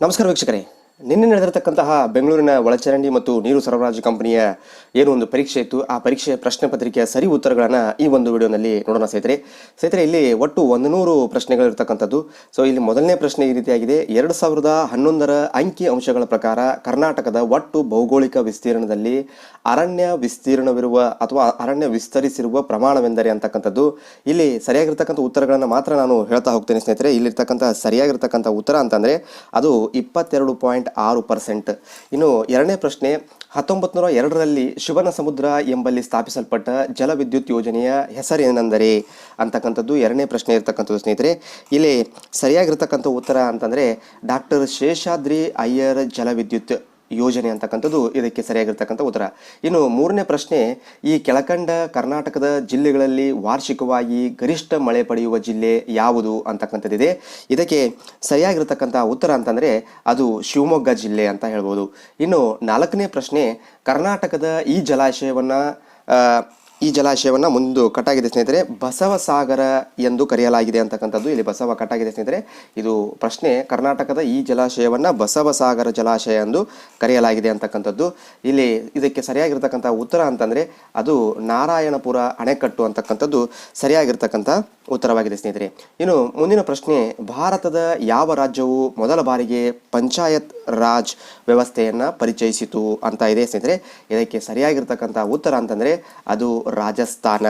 ನಮಸ್ಕಾರ ವೀಕ್ಷಕರೇ ನಿನ್ನೆ ನಡೆದಿರತಕ್ಕಂತಹ ಬೆಂಗಳೂರಿನ ಒಳಚರಂಡಿ ಮತ್ತು ನೀರು ಸರಬರಾಜು ಕಂಪನಿಯ ಏನು ಒಂದು ಪರೀಕ್ಷೆ ಇತ್ತು, ಆ ಪರೀಕ್ಷೆಯ ಪ್ರಶ್ನೆ ಪತ್ರಿಕೆಯ ಸರಿ ಉತ್ತರಗಳನ್ನು ಈ ಒಂದು ವಿಡಿಯೋನಲ್ಲಿ ನೋಡೋಣ ಸ್ನೇಹಿತರೆ. ಸ್ನೇಹಿತರೆ, ಇಲ್ಲಿ ಒಟ್ಟು ಒಂದು ನೂರು ಪ್ರಶ್ನೆಗಳಿರ್ತಕ್ಕಂಥದ್ದು ಸೊ ಇಲ್ಲಿ ಮೊದಲನೇ ಪ್ರಶ್ನೆ ಈ ರೀತಿಯಾಗಿದೆ. ಎರಡು ಸಾವಿರದ ಹನ್ನೊಂದರ ಅಂಕಿ ಅಂಶಗಳ ಪ್ರಕಾರ ಕರ್ನಾಟಕದ ಒಟ್ಟು ಭೌಗೋಳಿಕ ವಿಸ್ತೀರ್ಣದಲ್ಲಿ ಅರಣ್ಯ ವಿಸ್ತೀರ್ಣವಿರುವ ಅಥವಾ ಅರಣ್ಯ ವಿಸ್ತರಿಸಿರುವ ಪ್ರಮಾಣವೆಂದರೆ ಅಂತಕ್ಕಂಥದ್ದು. ಇಲ್ಲಿ ಸರಿಯಾಗಿರ್ತಕ್ಕಂಥ ಉತ್ತರಗಳನ್ನು ಮಾತ್ರ ನಾನು ಹೇಳ್ತಾ ಹೋಗ್ತೇನೆ ಸ್ನೇಹಿತರೆ. ಇಲ್ಲಿರ್ತಕ್ಕಂಥ ಸರಿಯಾಗಿರ್ತಕ್ಕಂಥ ಉತ್ತರ ಅಂತಂದರೆ ಅದು ಇಪ್ಪತ್ತೆರಡು ಪಾಯಿಂಟ್ ಆರು ಪರ್ಸೆಂಟ್. ಇನ್ನು ಎರಡನೇ ಪ್ರಶ್ನೆ ಹತ್ತೊಂಬತ್ತು ನೂರ ಎರಡರಲ್ಲಿ ಶಿವನ ಸಮುದ್ರ ಎಂಬಲ್ಲಿ ಸ್ಥಾಪಿಸಲ್ಪಟ್ಟ ಜಲವಿದ್ಯುತ್ ಯೋಜನೆಯ ಹೆಸರೇನೆಂದರೆ? ಅಂತಕ್ಕಂಥದ್ದು ಎರಡನೇ ಪ್ರಶ್ನೆ ಇರ್ತಕ್ಕಂಥದ್ದು ಸ್ನೇಹಿತರೆ. ಇಲ್ಲಿ ಸರಿಯಾಗಿರ್ತಕ್ಕಂಥ ಉತ್ತರ ಅಂತಂದರೆ ಡಾಕ್ಟರ್ ಶೇಷಾದ್ರಿ ಅಯ್ಯರ್ ಜಲವಿದ್ಯುತ್ ಯೋಜನೆ ಅಂತಕ್ಕಂಥದ್ದು ಇದಕ್ಕೆ ಸರಿಯಾಗಿರ್ತಕ್ಕಂಥ ಉತ್ತರ. ಇನ್ನು ಮೂರನೇ ಪ್ರಶ್ನೆ, ಈ ಕೆಳಕಂಡ ಕರ್ನಾಟಕದ ಜಿಲ್ಲೆಗಳಲ್ಲಿ ವಾರ್ಷಿಕವಾಗಿ ಗರಿಷ್ಠ ಮಳೆ ಪಡೆಯುವ ಜಿಲ್ಲೆ ಯಾವುದು ಅಂತಕ್ಕಂಥದ್ದಿದೆ. ಇದಕ್ಕೆ ಸರಿಯಾಗಿರ್ತಕ್ಕಂಥ ಉತ್ತರ ಅಂತಂದರೆ ಅದು ಶಿವಮೊಗ್ಗ ಜಿಲ್ಲೆ ಅಂತ ಹೇಳ್ಬೋದು. ಇನ್ನು ನಾಲ್ಕನೇ ಪ್ರಶ್ನೆ, ಕರ್ನಾಟಕದ ಈ ಜಲಾಶಯವನ್ನು ಈ ಜಲಾಶಯವನ್ನು ಮುಂದೆ ಕಟ್ಟಾಗಿದೆ ಸ್ನೇಹಿತರೆ. ಬಸವಸಾಗರ ಎಂದು ಕರೆಯಲಾಗಿದೆ ಅಂತಕ್ಕಂಥದ್ದು. ಇಲ್ಲಿ ಬಸವ ಕಟ್ಟಾಗಿದೆ ಸ್ನೇಹಿತರೆ. ಇದು ಪ್ರಶ್ನೆ. ಕರ್ನಾಟಕದ ಈ ಜಲಾಶಯವನ್ನು ಬಸವಸಾಗರ ಜಲಾಶಯ ಎಂದು ಕರೆಯಲಾಗಿದೆ ಅಂತಕ್ಕಂಥದ್ದು. ಇಲ್ಲಿ ಇದಕ್ಕೆ ಸರಿಯಾಗಿರ್ತಕ್ಕಂಥ ಉತ್ತರ ಅಂತಂದರೆ, ಅದು ನಾರಾಯಣಪುರ ಅಣೆಕಟ್ಟು ಅಂತಕ್ಕಂಥದ್ದು ಸರಿಯಾಗಿರ್ತಕ್ಕಂಥ ಉತ್ತರವಾಗಿದೆ ಸ್ನೇಹಿತರೆ. ಇನ್ನು ಮುಂದಿನ ಪ್ರಶ್ನೆ, ಭಾರತದ ಯಾವ ರಾಜ್ಯವು ಮೊದಲ ಬಾರಿಗೆ ಪಂಚಾಯತ್ ರಾಜ್ ವ್ಯವಸ್ಥೆಯನ್ನು ಪರಿಚಯಿಸಿತು ಅಂತ ಇದೆ ಸ್ನೇಹಿತರೆ. ಇದಕ್ಕೆ ಸರಿಯಾಗಿರ್ತಕ್ಕಂಥ ಉತ್ತರ ಅಂತಂದರೆ, ಅದು ರಾಜಸ್ಥಾನ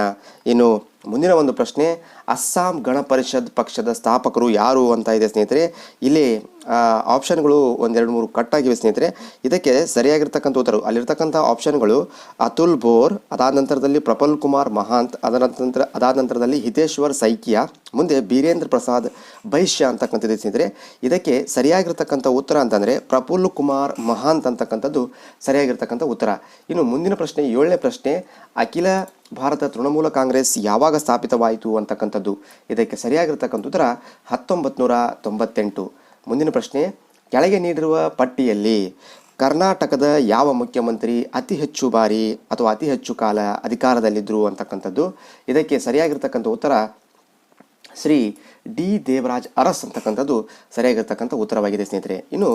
ಇನ್ನು ಮುಂದಿನ ಒಂದು ಪ್ರಶ್ನೆ, ಅಸ್ಸಾಂ ಗಣ ಪರಿಷತ್ ಪಕ್ಷದ ಸ್ಥಾಪಕರು ಯಾರು ಅಂತ ಇದೆ ಸ್ನೇಹಿತರೆ. ಇಲ್ಲಿ ಆಪ್ಷನ್ಗಳು ಒಂದೆರಡು ಮೂರು ಕಟ್ಟಾಗಿವೆ ಸ್ನೇಹಿತರೆ. ಇದಕ್ಕೆ ಸರಿಯಾಗಿರ್ತಕ್ಕಂಥ ಉತ್ತರ ಅಲ್ಲಿರ್ತಕ್ಕಂಥ ಆಪ್ಷನ್ಗಳು ಅತುಲ್ ಬೋರ್, ಅದಾದ ನಂತರದಲ್ಲಿ ಪ್ರಫುಲ್ ಕುಮಾರ್ ಮಹಾಂತ್, ಅದರ ನಂತರ, ಅದಾದ ನಂತರದಲ್ಲಿ ಹಿತೇಶ್ವರ್ ಸೈಕಿಯಾ, ಮುಂದೆ ಬೀರೇಂದ್ರ ಪ್ರಸಾದ್ ಬೈಶ್ಯ ಅಂತಕ್ಕಂಥದ್ದು ಸ್ನೇಹಿತರೆ. ಇದಕ್ಕೆ ಸರಿಯಾಗಿರ್ತಕ್ಕಂಥ ಉತ್ತರ ಅಂತಂದರೆ ಪ್ರಫುಲ್ ಕುಮಾರ್ ಮಹಾಂತ್ ಅಂತಕ್ಕಂಥದ್ದು ಸರಿಯಾಗಿರ್ತಕ್ಕಂಥ ಉತ್ತರ. ಇನ್ನು ಮುಂದಿನ ಪ್ರಶ್ನೆ, ಏಳನೇ ಪ್ರಶ್ನೆ, ಅಖಿಲ ಭಾರತ ತೃಣಮೂಲ ಕಾಂಗ್ರೆಸ್ ಯಾವಾಗ ಸ್ಥಾಪಿತವಾಯಿತು ಅಂತಕ್ಕಂಥದ್ದು ಇದಕ್ಕೆ ಸರಿಯಾಗಿರ್ತಕ್ಕಂಥ ಉತ್ತರ ಹತ್ತೊಂಬತ್ತು ನೂರ ತೊಂಬತ್ತೆಂಟು. ಮುಂದಿನ ಪ್ರಶ್ನೆ, ಕೆಳಗೆ ನೀಡಿರುವ ಪಟ್ಟಿಯಲ್ಲಿ ಕರ್ನಾಟಕದ ಯಾವ ಮುಖ್ಯಮಂತ್ರಿ ಅತಿ ಹೆಚ್ಚು ಬಾರಿ ಅಥವಾ ಅತಿ ಹೆಚ್ಚು ಕಾಲ ಅಧಿಕಾರದಲ್ಲಿದ್ದರು ಅಂತಕ್ಕಂಥದ್ದು ಇದಕ್ಕೆ ಸರಿಯಾಗಿರ್ತಕ್ಕಂಥ ಉತ್ತರ ಶ್ರೀ ಡಿ ದೇವರಾಜ್ ಅರಸ್ ಅಂತಕ್ಕಂಥದ್ದು ಸರಿಯಾಗಿರ್ತಕ್ಕಂಥ ಉತ್ತರವಾಗಿದೆ, ಸ್ನೇಹಿತರೆ. ಇನ್ನು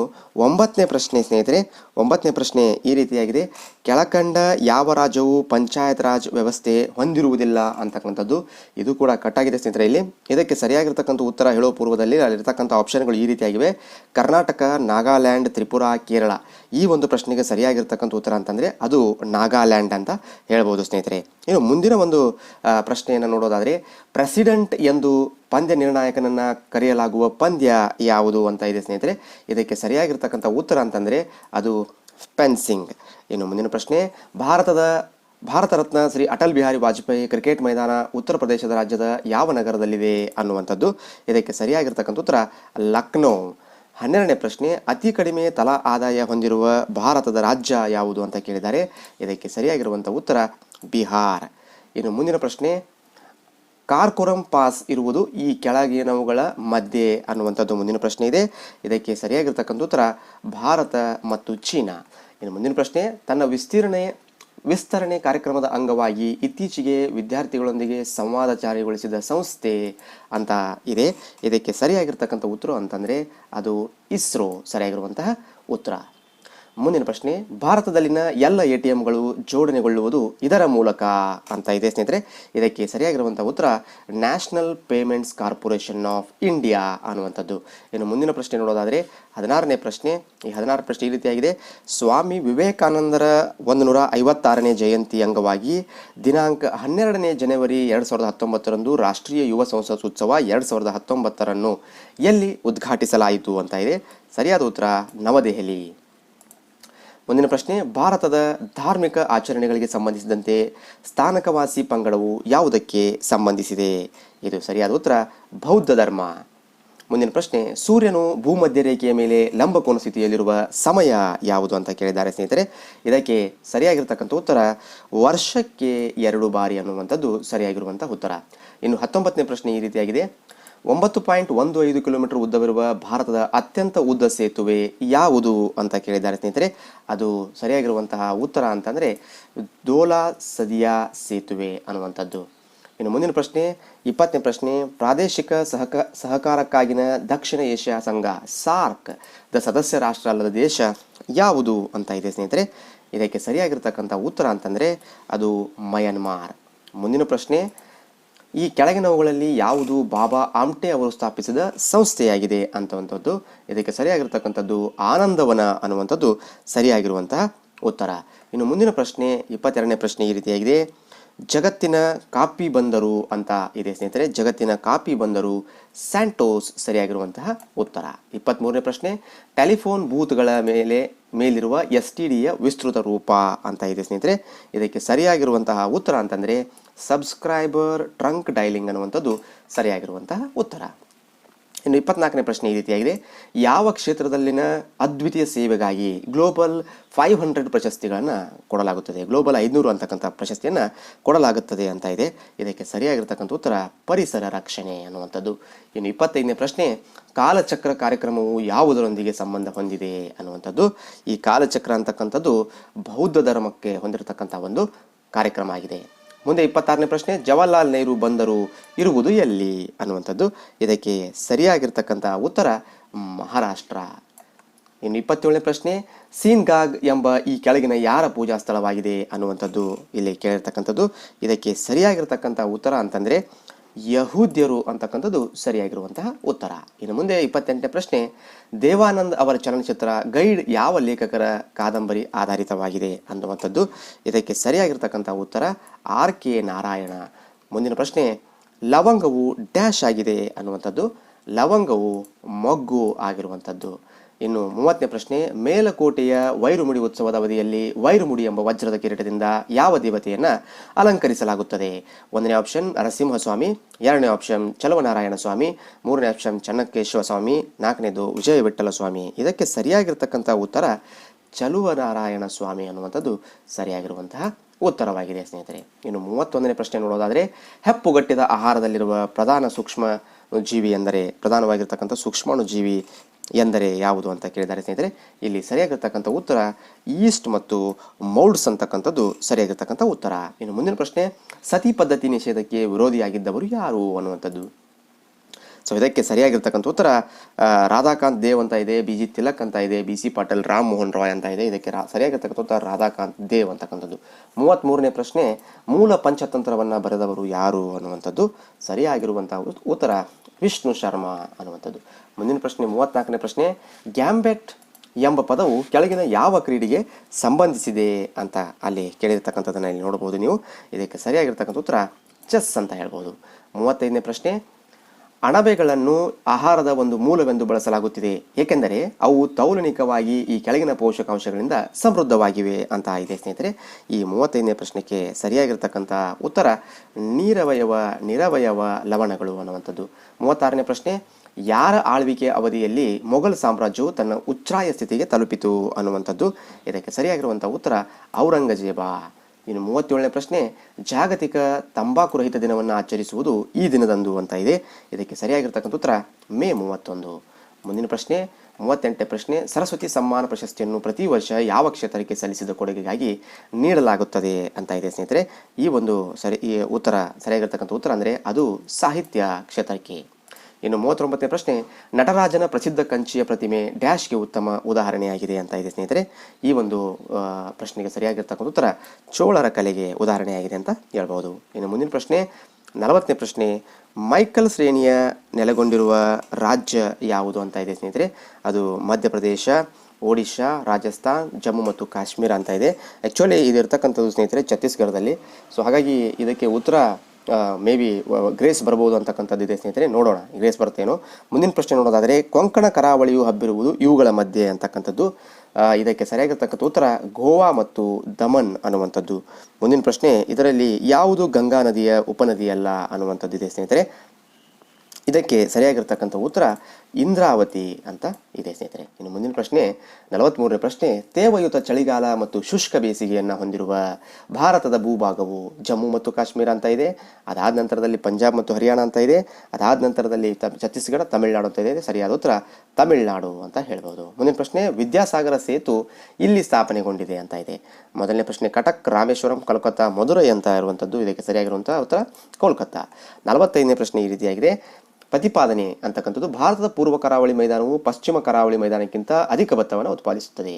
ಒಂಬತ್ತನೇ ಪ್ರಶ್ನೆ, ಸ್ನೇಹಿತರೆ. ಒಂಬತ್ತನೇ ಪ್ರಶ್ನೆ ಈ ರೀತಿಯಾಗಿದೆ. ಕೆಳಕಂಡ ಯಾವ ರಾಜ್ಯವು ಪಂಚಾಯತ್ ರಾಜ್ ವ್ಯವಸ್ಥೆ ಹೊಂದಿರುವುದಿಲ್ಲ ಅಂತಕ್ಕಂಥದ್ದು ಇದು ಕೂಡ ಕಟ್ಟಾಗಿದೆ, ಸ್ನೇಹಿತರೆ, ಇಲ್ಲಿ. ಇದಕ್ಕೆ ಸರಿಯಾಗಿರ್ತಕ್ಕಂಥ ಉತ್ತರ ಹೇಳೋ ಪೂರ್ವದಲ್ಲಿ ಅಲ್ಲಿರ್ತಕ್ಕಂಥ ಆಪ್ಷನ್ಗಳು ಈ ರೀತಿಯಾಗಿವೆ. ಕರ್ನಾಟಕ, ನಾಗಾಲ್ಯಾಂಡ್, ತ್ರಿಪುರಾ, ಕೇರಳ. ಈ ಒಂದು ಪ್ರಶ್ನೆಗೆ ಸರಿಯಾಗಿರ್ತಕ್ಕಂಥ ಉತ್ತರ ಅಂತಂದರೆ ಅದು ನಾಗಾಲ್ಯಾಂಡ್ ಅಂತ ಹೇಳ್ಬೋದು, ಸ್ನೇಹಿತರೆ. ಇನ್ನು ಮುಂದಿನ ಒಂದು ಪ್ರಶ್ನೆಯನ್ನು ನೋಡೋದಾದರೆ, ಪ್ರೆಸಿಡೆಂಟ್ ಎಂದು ಪಂದ್ಯ ನಿರ್ಣಾಯಕನನ್ನು ಕರೆಯಲಾಗುವ ಪಂದ್ಯ ಯಾವುದು ಅಂತ ಇದೆ ಸ್ನೇಹಿತರೆ, ಇದಕ್ಕೆ ಸರಿಯಾಗಿರ್ತಕ್ಕಂಥ ಉತ್ತರ ಅಂತಂದರೆ ಅದು ಫೆನ್ಸಿಂಗ್. ಇನ್ನು ಮುಂದಿನ ಪ್ರಶ್ನೆ, ಭಾರತದ, ಭಾರತ ರತ್ನ ಶ್ರೀ ಅಟಲ್ ಬಿಹಾರಿ ವಾಜಪೇಯಿ ಕ್ರಿಕೆಟ್ ಮೈದಾನ ಉತ್ತರ ಪ್ರದೇಶದ ರಾಜ್ಯದ ಯಾವ ನಗರದಲ್ಲಿದೆ ಅನ್ನುವಂಥದ್ದು, ಇದಕ್ಕೆ ಸರಿಯಾಗಿರ್ತಕ್ಕಂಥ ಉತ್ತರ ಲಕ್ನೋ. ಹನ್ನೆರಡನೇ ಪ್ರಶ್ನೆ, ಅತಿ ಕಡಿಮೆ ತಲಾ ಆದಾಯ ಹೊಂದಿರುವ ಭಾರತದ ರಾಜ್ಯ ಯಾವುದು ಅಂತ ಕೇಳಿದ್ದಾರೆ. ಇದಕ್ಕೆ ಸರಿಯಾಗಿರುವಂಥ ಉತ್ತರ ಬಿಹಾರ್. ಇನ್ನು ಮುಂದಿನ ಪ್ರಶ್ನೆ ಕಾರ್ಕೊರಂ ಪಾಸ್ ಇರುವುದು ಈ ಕೆಳಗಿನವುಗಳ ಮಧ್ಯೆ ಅನ್ನುವಂಥದ್ದು ಮುಂದಿನ ಪ್ರಶ್ನೆ ಇದೆ. ಇದಕ್ಕೆ ಸರಿಯಾಗಿರ್ತಕ್ಕಂಥ ಉತ್ತರ, ಭಾರತ ಮತ್ತು ಚೀನಾ. ಇನ್ನು ಮುಂದಿನ ಪ್ರಶ್ನೆ, ತನ್ನ ವಿಸ್ತೀರ್ಣೆ, ವಿಸ್ತರಣೆ ಕಾರ್ಯಕ್ರಮದ ಅಂಗವಾಗಿ ಇತ್ತೀಚೆಗೆ ವಿದ್ಯಾರ್ಥಿಗಳೊಂದಿಗೆ ಸಂವಾದ ಜಾರಿಗೊಳಿಸಿದ ಸಂಸ್ಥೆ ಅಂತ ಇದೆ. ಇದಕ್ಕೆ ಸರಿಯಾಗಿರ್ತಕ್ಕಂಥ ಉತ್ತರ ಅಂತಂದರೆ ಅದು ಇಸ್ರೋ. ಸರಿಯಾಗಿರುವಂತಹ ಉತ್ತರ. ಮುಂದಿನ ಪ್ರಶ್ನೆ, ಭಾರತದಲ್ಲಿನ ಎಲ್ಲ ಎ ಟಿ ಎಂಗಳು ಜೋಡಣೆಗೊಳ್ಳುವುದು ಇದರ ಮೂಲಕ ಅಂತ ಇದೆ ಸ್ನೇಹಿತರೆ. ಇದಕ್ಕೆ ಸರಿಯಾಗಿರುವಂಥ ಉತ್ತರ National Payments Corporation of India ಅನ್ನುವಂಥದ್ದು. ಇನ್ನು ಮುಂದಿನ ಪ್ರಶ್ನೆ ನೋಡೋದಾದರೆ, ಹದಿನಾರನೇ ಪ್ರಶ್ನೆ. ಈ ಹದಿನಾರು ಪ್ರಶ್ನೆ ಈ ರೀತಿಯಾಗಿದೆ. ಸ್ವಾಮಿ ವಿವೇಕಾನಂದರ ಒಂದು ನೂರ ಐವತ್ತಾರನೇ ಜಯಂತಿ ಅಂಗವಾಗಿ ದಿನಾಂಕ ಹನ್ನೆರಡನೇ ಜನವರಿ ಎರಡು ಸಾವಿರದ ಹತ್ತೊಂಬತ್ತರಂದು ರಾಷ್ಟ್ರೀಯ ಯುವ ಸಂಸತ್ ಉತ್ಸವ ಎರಡು ಸಾವಿರದ ಹತ್ತೊಂಬತ್ತರನ್ನು ಎಲ್ಲಿ ಉದ್ಘಾಟಿಸಲಾಯಿತು ಅಂತ ಇದೆ. ಸರಿಯಾದ ಉತ್ತರ ನವದೆಹಲಿ. ಮುಂದಿನ ಪ್ರಶ್ನೆ, ಭಾರತದ ಧಾರ್ಮಿಕ ಆಚರಣೆಗಳಿಗೆ ಸಂಬಂಧಿಸಿದಂತೆ ಸ್ಥಾನಕವಾಸಿ ಪಂಗಡವು ಯಾವುದಕ್ಕೆ ಸಂಬಂಧಿಸಿದೆ? ಇದು ಸರಿಯಾದ ಉತ್ತರ, ಬೌದ್ಧ ಧರ್ಮ. ಮುಂದಿನ ಪ್ರಶ್ನೆ, ಸೂರ್ಯನು ಭೂಮಧ್ಯ ರೇಖೆಯ ಮೇಲೆ ಲಂಬಕೋನ ಸ್ಥಿತಿಯಲ್ಲಿರುವ ಸಮಯ ಯಾವುದು ಅಂತ ಕೇಳಿದ್ದಾರೆ ಸ್ನೇಹಿತರೆ. ಇದಕ್ಕೆ ಸರಿಯಾಗಿರ್ತಕ್ಕಂಥ ಉತ್ತರ, ವರ್ಷಕ್ಕೆ ಎರಡು ಬಾರಿ ಅನ್ನುವಂಥದ್ದು ಸರಿಯಾಗಿರುವಂಥ ಉತ್ತರ. ಇನ್ನು ಹತ್ತೊಂಬತ್ತನೇ ಪ್ರಶ್ನೆ ಈ ರೀತಿಯಾಗಿದೆ. ಒಂಬತ್ತು ಪಾಯಿಂಟ್ ಒಂದು ಐದು ಕಿಲೋಮೀಟರ್ ಉದ್ದವಿರುವ ಭಾರತದ ಅತ್ಯಂತ ಉದ್ದ ಸೇತುವೆ ಯಾವುದು ಅಂತ ಕೇಳಿದ್ದಾರೆ ಸ್ನೇಹಿತರೆ? ಅದು ಸರಿಯಾಗಿರುವಂತಹ ಉತ್ತರ ಅಂತಂದರೆ ದೋಲಾ ಸದಿಯಾ ಸೇತುವೆ ಅನ್ನುವಂಥದ್ದು. ಇನ್ನು ಮುಂದಿನ ಪ್ರಶ್ನೆ, ಇಪ್ಪತ್ತನೇ ಪ್ರಶ್ನೆ, ಪ್ರಾದೇಶಿಕ ಸಹಕ, ಸಹಕಾರಕ್ಕಾಗಿನ ದಕ್ಷಿಣ ಏಷ್ಯಾ ಸಂಘ, ಸಾರ್ಕ್, ದ ಸದಸ್ಯ ರಾಷ್ಟ್ರ ಅಲ್ಲದ ದೇಶ ಯಾವುದು ಅಂತ ಇದೆ ಸ್ನೇಹಿತರೆ? ಇದಕ್ಕೆ ಸರಿಯಾಗಿರ್ತಕ್ಕಂಥ ಉತ್ತರ ಅಂತಂದರೆ ಅದು ಮಯನ್ಮಾರ್. ಮುಂದಿನ ಪ್ರಶ್ನೆ ಈ ಕೆಳಗಿನವುಗಳಲ್ಲಿ ಯಾವುದು ಬಾಬಾ ಆಮ್ಟೆ ಅವರು ಸ್ಥಾಪಿಸಿದ ಸಂಸ್ಥೆಯಾಗಿದೆ ಅಂತವಂಥದ್ದು. ಇದಕ್ಕೆ ಸರಿಯಾಗಿರ್ತಕ್ಕಂಥದ್ದು ಆನಂದವನ ಅನ್ನುವಂಥದ್ದು ಸರಿಯಾಗಿರುವಂತಹ ಉತ್ತರ. ಇನ್ನು ಮುಂದಿನ ಪ್ರಶ್ನೆ, ಇಪ್ಪತ್ತೆರಡನೇ ಪ್ರಶ್ನೆ ಈ ರೀತಿಯಾಗಿದೆ. ಜಗತ್ತಿನ ಕಾಪಿ ಬಂದರು ಅಂತ ಇದೆ ಸ್ನೇಹಿತರೆ. ಜಗತ್ತಿನ ಕಾಪಿ ಬಂದರು ಸ್ಯಾಂಟೋಸ್ ಸರಿಯಾಗಿರುವಂತಹ ಉತ್ತರ. ಇಪ್ಪತ್ತ್ಮೂರನೇ ಪ್ರಶ್ನೆ, ಟೆಲಿಫೋನ್ ಬೂತ್ಗಳ ಮೇಲೆ ಮೇಲಿರುವ ಎಸ್ ಟಿ ಡಿಯ ವಿಸ್ತೃತ ರೂಪ ಅಂತ ಇದೆ ಸ್ನೇಹಿತರೆ. ಇದಕ್ಕೆ ಸರಿಯಾಗಿರುವಂತಹ ಉತ್ತರ ಅಂತಂದರೆ ಸಬ್ಸ್ಕ್ರೈಬರ್ ಟ್ರಂಕ್ ಡೈಲಿಂಗ್ ಅನ್ನುವಂಥದ್ದು ಸರಿಯಾಗಿರುವಂತಹ ಉತ್ತರ. ಇನ್ನು ಇಪ್ಪತ್ನಾಲ್ಕನೇ ಪ್ರಶ್ನೆ ಈ ರೀತಿಯಾಗಿದೆ. ಯಾವ ಕ್ಷೇತ್ರದಲ್ಲಿನ ಅದ್ವಿತೀಯ ಸೇವೆಗಾಗಿ ಗ್ಲೋಬಲ್ ಫೈವ್ ಹಂಡ್ರೆಡ್ ಪ್ರಶಸ್ತಿಗಳನ್ನು ಕೊಡಲಾಗುತ್ತದೆ? ಗ್ಲೋಬಲ್ ಐದುನೂರು ಅಂತಕ್ಕಂಥ ಪ್ರಶಸ್ತಿಯನ್ನು ಕೊಡಲಾಗುತ್ತದೆ ಅಂತ ಇದೆ. ಇದಕ್ಕೆ ಸರಿಯಾಗಿರ್ತಕ್ಕಂಥ ಉತ್ತರ ಪರಿಸರ ರಕ್ಷಣೆ ಅನ್ನುವಂಥದ್ದು. ಇನ್ನು ಇಪ್ಪತ್ತೈದನೇ ಪ್ರಶ್ನೆ, ಕಾಲಚಕ್ರ ಕಾರ್ಯಕ್ರಮವು ಯಾವುದರೊಂದಿಗೆ ಸಂಬಂಧ ಹೊಂದಿದೆ ಅನ್ನುವಂಥದ್ದು. ಈ ಕಾಲಚಕ್ರ ಅಂತಕ್ಕಂಥದ್ದು ಬೌದ್ಧ ಧರ್ಮಕ್ಕೆ ಹೊಂದಿರತಕ್ಕಂಥ ಒಂದು ಕಾರ್ಯಕ್ರಮ ಆಗಿದೆ. ಮುಂದೆ ಇಪ್ಪತ್ತಾರನೇ ಪ್ರಶ್ನೆ, ಜವಾಹರ್ಲಾಲ್ ನೆಹರು ಬಂದರು ಇರುವುದು ಎಲ್ಲಿ ಅನ್ನುವಂಥದ್ದು. ಇದಕ್ಕೆ ಸರಿಯಾಗಿರ್ತಕ್ಕಂಥ ಉತ್ತರ ಮಹಾರಾಷ್ಟ್ರ. ಇನ್ನು ಇಪ್ಪತ್ತೇಳನೇ ಪ್ರಶ್ನೆ, ಸೀನ್ಗಾಗ್ ಎಂಬ ಈ ಕೆಳಗಿನ ಯಾರ ಪೂಜಾ ಸ್ಥಳವಾಗಿದೆ ಅನ್ನುವಂಥದ್ದು ಇಲ್ಲಿ ಕೇಳಿರ್ತಕ್ಕಂಥದ್ದು. ಇದಕ್ಕೆ ಸರಿಯಾಗಿರ್ತಕ್ಕಂಥ ಉತ್ತರ ಅಂತಂದರೆ ಯಹೂದ್ಯರು ಅಂತಕ್ಕಂಥದ್ದು ಸರಿಯಾಗಿರುವಂತಹ ಉತ್ತರ. ಇನ್ನು ಮುಂದೆ ಇಪ್ಪತ್ತೆಂಟನೇ ಪ್ರಶ್ನೆ, ದೇವಾನಂದ್ ಅವರ ಚಲನಚಿತ್ರ ಗೈಡ್ ಯಾವ ಲೇಖಕರ ಕಾದಂಬರಿ ಆಧಾರಿತವಾಗಿದೆ ಅನ್ನುವಂಥದ್ದು ಇದಕ್ಕೆ ಸರಿಯಾಗಿರ್ತಕ್ಕಂಥ ಉತ್ತರ ಆರ್ ಕೆ ನಾರಾಯಣ. ಮುಂದಿನ ಪ್ರಶ್ನೆ, ಲವಂಗವು ಡ್ಯಾಶ್ ಆಗಿದೆ ಅನ್ನುವಂಥದ್ದು, ಲವಂಗವು ಮೊಗ್ಗು ಆಗಿರುವಂಥದ್ದು. ಇನ್ನು ಮೂವತ್ತನೇ ಪ್ರಶ್ನೆ, ಮೇಲಕೋಟೆಯ ವೈರುಮುಡಿ ಉತ್ಸವದ ಅವಧಿಯಲ್ಲಿ ವೈರುಮುಡಿ ಎಂಬ ವಜ್ರದ ಕಿರೀಟದಿಂದ ಯಾವ ದೇವತೆಯನ್ನು ಅಲಂಕರಿಸಲಾಗುತ್ತದೆ? ಒಂದನೇ ಆಪ್ಷನ್ ನರಸಿಂಹಸ್ವಾಮಿ. ಎರಡನೇ ಆಪ್ಷನ್ ಚಲವನಾರಾಯಣ ಸ್ವಾಮಿ ಮೂರನೇ ಆಪ್ಷನ್ ಚನ್ನಕೇಶ್ವರ ಸ್ವಾಮಿ ನಾಲ್ಕನೇದು ವಿಜಯ ವಿಠಲ ಸ್ವಾಮಿ ಇದಕ್ಕೆ ಸರಿಯಾಗಿರ್ತಕ್ಕಂಥ ಉತ್ತರ ಚಲುವನಾರಾಯಣ ಸ್ವಾಮಿ ಅನ್ನುವಂಥದ್ದು ಸರಿಯಾಗಿರುವಂತಹ ಉತ್ತರವಾಗಿದೆ ಸ್ನೇಹಿತರೆ. ಇನ್ನು ಮೂವತ್ತೊಂದನೇ ಪ್ರಶ್ನೆ ನೋಡೋದಾದರೆ, ಹೆಪ್ಪುಗಟ್ಟಿದ ಆಹಾರದಲ್ಲಿರುವ ಪ್ರಧಾನ ಸೂಕ್ಷ್ಮ ಜೀವಿ ಎಂದರೆ ಪ್ರಧಾನವಾಗಿರ್ತಕ್ಕಂಥ ಸೂಕ್ಷ್ಮಾಣು ಜೀವಿ ಎಂದರೆ ಯಾವುದು ಅಂತ ಕೇಳಿದ್ದಾರೆ ಸ್ನೇಹಿತರೆ? ಇಲ್ಲಿ ಸರಿಯಾಗಿರ್ತಕ್ಕಂಥ ಉತ್ತರ ಈಸ್ಟ್ ಮತ್ತು ಮೌಲ್ಡ್ಸ್ ಅಂತಕ್ಕಂಥದ್ದು ಸರಿಯಾಗಿರ್ತಕ್ಕಂಥ ಉತ್ತರ. ಇನ್ನು ಮುಂದಿನ ಪ್ರಶ್ನೆ, ಸತಿ ಪದ್ಧತಿ ನಿಷೇಧಕ್ಕೆ ವಿರೋಧಿಯಾಗಿದ್ದವರು ಯಾರು ಅನ್ನುವಂಥದ್ದು? ಸೊ ಇದಕ್ಕೆ ಸರಿಯಾಗಿರ್ತಕ್ಕಂಥ ಉತ್ತರ ರಾಧಾಕಾಂತ್ ದೇವ್ ಅಂತ ಇದೆ, ಬಿ ಜಿ ತಿಲಕ್ ಅಂತ ಇದೆ, ಬಿ ಸಿ ಪಾಟೀಲ್, ರಾಮ್ ಮೋಹನ್ ರಾಯ್ ಅಂತ ಇದೆ. ಇದಕ್ಕೆ ರಾ, ಸರಿಯಾಗಿರ್ತಕ್ಕಂಥ ಉತ್ತರ ರಾಧಾಕಾಂತ್ ದೇವ್ ಅಂತಕ್ಕಂಥದ್ದು. ಮೂವತ್ತ್ಮೂರನೇ ಪ್ರಶ್ನೆ, ಮೂಲ ಪಂಚತಂತ್ರವನ್ನು ಬರೆದವರು ಯಾರು ಅನ್ನುವಂಥದ್ದು. ಸರಿಯಾಗಿರುವಂಥ ಉತ್ತರ ವಿಷ್ಣು ಶರ್ಮಾ ಅನ್ನುವಂಥದ್ದು. ಮುಂದಿನ ಪ್ರಶ್ನೆ ಮೂವತ್ತ್ನಾಲ್ಕನೇ ಪ್ರಶ್ನೆ, ಗ್ಯಾಂಬೆಟ್ ಎಂಬ ಪದವು ಕೆಳಗಿನ ಯಾವ ಕ್ರೀಡೆಗೆ ಸಂಬಂಧಿಸಿದೆ ಅಂತ ಅಲ್ಲಿ ಕೇಳಿರ್ತಕ್ಕಂಥದ್ದನ್ನು ಇಲ್ಲಿ ನೋಡ್ಬೋದು ನೀವು. ಇದಕ್ಕೆ ಸರಿಯಾಗಿರ್ತಕ್ಕಂಥ ಉತ್ತರ ಚೆಸ್ ಅಂತ ಹೇಳ್ಬೋದು. ಮೂವತ್ತೈದನೇ ಪ್ರಶ್ನೆ ಅಣಬೆಗಳನ್ನು ಆಹಾರದ ಒಂದು ಮೂಲವೆಂದು ಬಳಸಲಾಗುತ್ತಿದೆ. ಏಕೆಂದರೆ ಅವು ತೌಲನಿಕವಾಗಿ ಈ ಕೆಳಗಿನ ಪೋಷಕಾಂಶಗಳಿಂದ ಸಮೃದ್ಧವಾಗಿವೆ ಅಂತ ಇದೆ ಸ್ನೇಹಿತರೆ. ಈ ಮೂವತ್ತೈದನೇ ಪ್ರಶ್ನೆಗೆ ಸರಿಯಾಗಿರ್ತಕ್ಕಂಥ ಉತ್ತರ ನೀರವಯವ, ನಿರವಯವ ಲವಣಗಳು ಅನ್ನುವಂಥದ್ದು. ಮೂವತ್ತಾರನೇ ಪ್ರಶ್ನೆ, ಯಾರ ಆಳ್ವಿಕೆ ಅವಧಿಯಲ್ಲಿ ಮೊಘಲ್ ಸಾಮ್ರಾಜ್ಯವು ತನ್ನ ಉಚ್ಛ್ರಾಯ ಸ್ಥಿತಿಗೆ ತಲುಪಿತು ಅನ್ನುವಂಥದ್ದು. ಇದಕ್ಕೆ ಸರಿಯಾಗಿರುವಂಥ ಉತ್ತರ ಔರಂಗಜೇಬ. ಇನ್ನು ಮೂವತ್ತೇಳನೇ ಪ್ರಶ್ನೆ, ಜಾಗತಿಕ ತಂಬಾಕು ರಹಿತ ದಿನವನ್ನು ಆಚರಿಸುವುದು ಈ ದಿನದಂದು ಅಂತ ಇದೆ. ಇದಕ್ಕೆ ಸರಿಯಾಗಿರ್ತಕ್ಕಂಥ ಉತ್ತರ, ಮೇ ಮೂವತ್ತೊಂದು. ಮುಂದಿನ ಪ್ರಶ್ನೆ, ಮೂವತ್ತೆಂಟನೇ ಪ್ರಶ್ನೆ, ಸರಸ್ವತಿ ಸಮ್ಮಾನ ಪ್ರಶಸ್ತಿಯನ್ನು ಪ್ರತಿ ವರ್ಷ ಯಾವ ಕ್ಷೇತ್ರಕ್ಕೆ ಸಲ್ಲಿಸಿದ ಕೊಡುಗೆಗಾಗಿ ನೀಡಲಾಗುತ್ತದೆ ಅಂತ ಇದೆ ಸ್ನೇಹಿತರೆ. ಈ ಒಂದು ಸರಿ, ಈ ಉತ್ತರ, ಸರಿಯಾಗಿರ್ತಕ್ಕಂಥ ಉತ್ತರ ಅಂದರೆ ಅದು ಸಾಹಿತ್ಯ ಕ್ಷೇತ್ರಕ್ಕೆ. ಇನ್ನು ಮೂವತ್ತೊಂಬತ್ತನೇ ಪ್ರಶ್ನೆ, ನಟರಾಜನ ಪ್ರಸಿದ್ಧ ಕಂಚಿಯ ಪ್ರತಿಮೆ ಡ್ಯಾಶ್ಗೆ ಉತ್ತಮ ಉದಾಹರಣೆಯಾಗಿದೆ ಅಂತ ಇದೆ ಸ್ನೇಹಿತರೆ. ಈ ಒಂದು ಪ್ರಶ್ನೆಗೆ ಸರಿಯಾಗಿರ್ತಕ್ಕಂಥ ಉತ್ತರ ಚೋಳರ ಕಲೆಗೆ ಉದಾಹರಣೆಯಾಗಿದೆ ಅಂತ ಹೇಳ್ಬೋದು. ಇನ್ನು ಮುಂದಿನ ಪ್ರಶ್ನೆ, ನಲವತ್ತನೇ ಪ್ರಶ್ನೆ, ಮೈಕಲ್ ಶ್ರೇಣಿಯ ನೆಲೆಗೊಂಡಿರುವ ರಾಜ್ಯ ಯಾವುದು ಅಂತ ಇದೆ ಸ್ನೇಹಿತರೆ. ಅದು ಮಧ್ಯಪ್ರದೇಶ, ಒಡಿಶಾ, ರಾಜಸ್ಥಾನ್, ಜಮ್ಮು ಮತ್ತು ಕಾಶ್ಮೀರ ಅಂತ ಇದೆ. ಆ್ಯಕ್ಚುಲಿ ಇದು ಇರ್ತಕ್ಕಂಥದ್ದು ಸ್ನೇಹಿತರೆ ಛತ್ತೀಸ್ಗಢದಲ್ಲಿ. ಸೊ ಹಾಗಾಗಿ ಇದಕ್ಕೆ ಉತ್ತರ ಮೇ ಬಿ ಗ್ರೇಸ್ ಬರ್ಬೋದು ಅಂತಕ್ಕಂಥದ್ದು ಇದೆ ಸ್ನೇಹಿತರೆ, ನೋಡೋಣ. ಗ್ರೇಸ್ ಬರುತ್ತೇನೋ ಮುಂದಿನ ಪ್ರಶ್ನೆ ನೋಡೋದಾದರೆ, ಕೊಂಕಣ ಕರಾವಳಿಯು ಹಬ್ಬಿರುವುದು ಇವುಗಳ ಮಧ್ಯೆ ಅಂತಕ್ಕಂಥದ್ದು. ಇದಕ್ಕೆ ಸರಿಯಾಗಿರ್ತಕ್ಕಂಥ ಉತ್ತರ, ಗೋವಾ ಮತ್ತು ದಮನ್ ಅನ್ನುವಂಥದ್ದು. ಮುಂದಿನ ಪ್ರಶ್ನೆ, ಇದರಲ್ಲಿ ಯಾವುದು ಗಂಗಾ ನದಿಯ ಉಪನದಿಯಲ್ಲ ಅನ್ನುವಂಥದ್ದು ಇದೆ ಸ್ನೇಹಿತರೆ. ಇದಕ್ಕೆ ಸರಿಯಾಗಿರ್ತಕ್ಕಂಥ ಉತ್ತರ ಇಂದ್ರಾವತಿ ಅಂತ ಇದೆ, ಸ್ನೇಹಿತರೆ. ಇನ್ನು ಮುಂದಿನ ಪ್ರಶ್ನೆ ನಲವತ್ತ್ಮೂರನೇ ಪ್ರಶ್ನೆ, ತೇವಯುತ ಚಳಿಗಾಲ ಮತ್ತು ಶುಷ್ಕ ಬೇಸಿಗೆಯನ್ನು ಹೊಂದಿರುವ ಭಾರತದ ಭೂಭಾಗವು ಜಮ್ಮು ಮತ್ತು ಕಾಶ್ಮೀರ ಅಂತ ಇದೆ. ಅದಾದ ನಂತರದಲ್ಲಿ ಪಂಜಾಬ್ ಮತ್ತು ಹರಿಯಾಣ ಅಂತ ಇದೆ. ಅದಾದ ನಂತರದಲ್ಲಿ ಛತ್ತೀಸ್ಗಢ, ತಮಿಳುನಾಡು ಅಂತ ಇದೆ. ಸರಿಯಾದ ಉತ್ತರ, ತಮಿಳುನಾಡು ಅಂತ ಹೇಳ್ಬೋದು. ಮುಂದಿನ ಪ್ರಶ್ನೆ, ವಿದ್ಯಾಸಾಗರ ಸೇತು ಇಲ್ಲಿ ಸ್ಥಾಪನೆಗೊಂಡಿದೆ ಅಂತ ಇದೆ. ಮೊದಲನೇ ಪ್ರಶ್ನೆ, ಕಟಕ್, ರಾಮೇಶ್ವರಂ, ಕೋಲ್ಕತ್ತಾ, ಮಧುರೈ ಅಂತ ಇರುವಂಥದ್ದು ಇದಕ್ಕೆ ಸರಿಯಾಗಿರುವಂಥ ಉತ್ತರ ಕೋಲ್ಕತ್ತಾ. ನಲವತ್ತೈದನೇ ಪ್ರಶ್ನೆ ಈ ರೀತಿಯಾಗಿದೆ. ಪ್ರತಿಪಾದನೆ ಅಂತಕ್ಕಂಥದ್ದು ಭಾರತದ ಪೂರ್ವ ಕರಾವಳಿ ಮೈದಾನವು ಪಶ್ಚಿಮ ಕರಾವಳಿ ಮೈದಾನಕ್ಕಿಂತ ಅಧಿಕ ಭತ್ತವನ್ನು ಉತ್ಪಾದಿಸುತ್ತದೆ.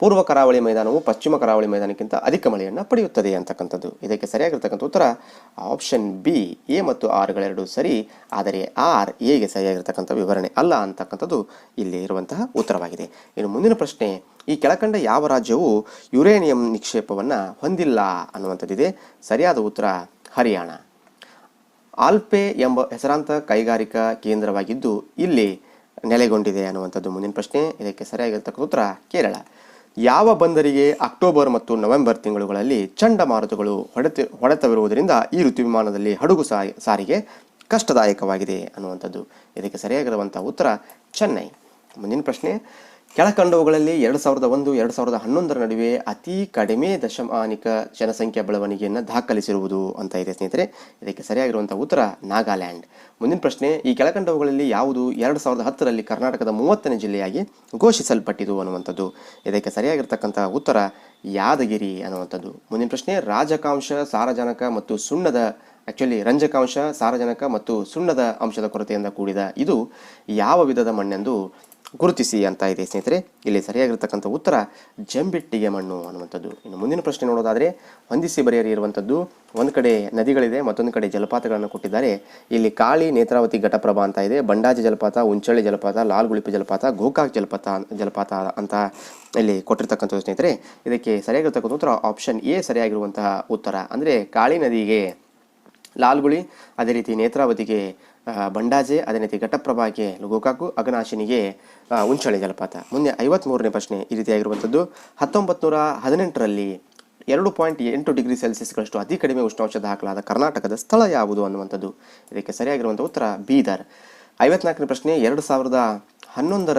ಪೂರ್ವ ಕರಾವಳಿ ಮೈದಾನವು ಪಶ್ಚಿಮ ಕರಾವಳಿ ಮೈದಾನಕ್ಕಿಂತ ಅಧಿಕ ಮಳೆಯನ್ನು ಪಡೆಯುತ್ತದೆ ಅಂತಕ್ಕಂಥದ್ದು. ಇದಕ್ಕೆ ಸರಿಯಾಗಿರ್ತಕ್ಕಂಥ ಉತ್ತರ ಆಪ್ಷನ್ ಬಿ, ಎ ಮತ್ತು ಆರ್ಗಳೆರಡು ಸರಿ, ಆದರೆ ಆರ್, ಎಗೆ ಸರಿಯಾಗಿರ್ತಕ್ಕಂಥ ವಿವರಣೆ ಅಲ್ಲ ಅಂತಕ್ಕಂಥದ್ದು ಇಲ್ಲಿ ಇರುವಂತಹ ಉತ್ತರವಾಗಿದೆ. ಇನ್ನು ಮುಂದಿನ ಪ್ರಶ್ನೆ, ಈ ಕೆಳಕಂಡ ಯಾವ ರಾಜ್ಯವು ಯುರೇನಿಯಂ ನಿಕ್ಷೇಪವನ್ನು ಹೊಂದಿಲ್ಲ ಅನ್ನುವಂಥದ್ದಿದೆ. ಸರಿಯಾದ ಉತ್ತರ ಹರಿಯಾಣ. ಆಲ್ಪೆ ಎಂಬ ಹೆಸರಾಂತ ಕೈಗಾರಿಕಾ ಕೇಂದ್ರವಾಗಿದ್ದು ಇಲ್ಲಿ ನೆಲೆಗೊಂಡಿದೆ ಅನ್ನುವಂಥದ್ದು ಮುಂದಿನ ಪ್ರಶ್ನೆ. ಇದಕ್ಕೆ ಸರಿಯಾಗಿರ್ತಕ್ಕಂಥ ಉತ್ತರ, ಕೇರಳ. ಯಾವ ಬಂದರಿಗೆ ಅಕ್ಟೋಬರ್ ಮತ್ತು ನವೆಂಬರ್ ತಿಂಗಳುಗಳಲ್ಲಿ ಚಂಡಮಾರುತಗಳು ಹೊಡೆತ, ಹೊಡೆತವಿರುವುದರಿಂದ ಈ ಋತು ವಿಮಾನದಲ್ಲಿ ಹಡಗು ಸಾರಿ ಸಾರಿಗೆ ಕಷ್ಟದಾಯಕವಾಗಿದೆ ಅನ್ನುವಂಥದ್ದು. ಇದಕ್ಕೆ ಸರಿಯಾಗಿರುವಂಥ ಉತ್ತರ, ಚೆನ್ನೈ. ಮುಂದಿನ ಪ್ರಶ್ನೆ ಕೆಳಕಂಡವುಗಳಲ್ಲಿ ಎರಡು ಸಾವಿರದ ಒಂದು, ಎರಡು ಸಾವಿರದ ಹನ್ನೊಂದರ ನಡುವೆ ಅತಿ ಕಡಿಮೆ ದಶಮಾನಿಕ ಜನಸಂಖ್ಯಾ ಬೆಳವಣಿಗೆಯನ್ನು ದಾಖಲಿಸಿರುವುದು ಅಂತ ಇದೆ ಸ್ನೇಹಿತರೆ. ಇದಕ್ಕೆ ಸರಿಯಾಗಿರುವಂಥ ಉತ್ತರ ನಾಗಾಲ್ಯಾಂಡ್. ಮುಂದಿನ ಪ್ರಶ್ನೆ, ಈ ಕೆಳಕಂಡವುಗಳಲ್ಲಿ ಯಾವುದು ಎರಡು ಸಾವಿರದ ಹತ್ತರಲ್ಲಿ ಕರ್ನಾಟಕದ ಮೂವತ್ತನೇ ಜಿಲ್ಲೆಯಾಗಿ ಘೋಷಿಸಲ್ಪಟ್ಟಿದ್ದು ಅನ್ನುವಂಥದ್ದು. ಇದಕ್ಕೆ ಸರಿಯಾಗಿರ್ತಕ್ಕಂಥ ಉತ್ತರ ಯಾದಗಿರಿ ಅನ್ನುವಂಥದ್ದು. ಮುಂದಿನ ಪ್ರಶ್ನೆ, ರಾಜಕಾಂಶ, ಸಾರಜನಕ ಮತ್ತು ಸುಣ್ಣದ ಆ್ಯಕ್ಚುಲಿ ರಂಜಕಾಂಶ, ಸಾರಜನಕ ಮತ್ತು ಸುಣ್ಣದ ಅಂಶದ ಕೊರತೆಯಿಂದ ಕೂಡಿದ ಇದು ಯಾವ ವಿಧದ ಮಣ್ಣೆಂದು ಗುರುತಿಸಿ ಅಂತ ಇದೆ ಸ್ನೇಹಿತರೆ. ಇಲ್ಲಿ ಸರಿಯಾಗಿರ್ತಕ್ಕಂಥ ಉತ್ತರ, ಜಂಬಿಟ್ಟಿಗೆ ಮಣ್ಣು ಅನ್ನುವಂಥದ್ದು. ಇನ್ನು ಮುಂದಿನ ಪ್ರಶ್ನೆ ನೋಡೋದಾದರೆ, ಹೊಂದಿಸಿ ಬರೆಯರಿ ಇರುವಂಥದ್ದು ಒಂದು ಕಡೆ ನದಿಗಳಿದೆ, ಮತ್ತೊಂದು ಕಡೆ ಜಲಪಾತಗಳನ್ನು ಕೊಟ್ಟಿದ್ದಾರೆ. ಇಲ್ಲಿ ಕಾಳಿ ನೇತ್ರಾವತಿ ಘಟಪ್ರಭಾ ಅಂತ ಇದೆ. ಬಂಡಾಜಿ ಜಲಪಾತ ಉಂಚಳ್ಳಿ ಜಲಪಾತ, ಲಾಲ್ಗುಳಿಪಿ ಜಲಪಾತ, ಗೋಕಾಕ್ ಜಲಪಾತ ಜಲಪಾತ ಅಂತ ಇಲ್ಲಿ ಕೊಟ್ಟಿರ್ತಕ್ಕಂಥ ಸ್ನೇಹಿತರೆ. ಇದಕ್ಕೆ ಸರಿಯಾಗಿರ್ತಕ್ಕಂಥ ಉತ್ತರ ಆಪ್ಷನ್ ಎ ಸರಿಯಾಗಿರುವಂತಹ ಉತ್ತರ. ಅಂದರೆ ಕಾಳಿ ನದಿಗೆ ಲಾಲ್ಗುಳಿ, ಅದೇ ರೀತಿ ನೇತ್ರಾವತಿಗೆ ಬಂಡಾಜೆ ಅದೇ ರೀತಿ ಘಟಪ್ರಭಾಗೆ ಗೋಕಾಕು ಅಗನಾಶಿನಿಗೆ ಉಂಚಳಿ ಜಲಪಾತ. ಮುಂದೆ ಐವತ್ತ್ಮೂರನೇ ಪ್ರಶ್ನೆ ಈ ರೀತಿಯಾಗಿರುವಂಥದ್ದು. ಹತ್ತೊಂಬತ್ತು ನೂರ ಹದಿನೆಂಟರಲ್ಲಿ ಎರಡು ಪಾಯಿಂಟ್ ಎಂಟು ಡಿಗ್ರಿ ಸೆಲ್ಸಿಯಸ್ಗಳಷ್ಟು ಅತಿ ಕಡಿಮೆ ಉಷ್ಣಾಂಶ ದಾಖಲಾದ ಕರ್ನಾಟಕದ ಸ್ಥಳ ಯಾವುದು ಅನ್ನುವಂಥದ್ದು. ಇದಕ್ಕೆ ಸರಿಯಾಗಿರುವಂಥ ಉತ್ತರ, ಬೀದರ್. ಐವತ್ನಾಲ್ಕನೇ ಪ್ರಶ್ನೆ, ಎರಡು ಸಾವಿರದ ಹನ್ನೊಂದರ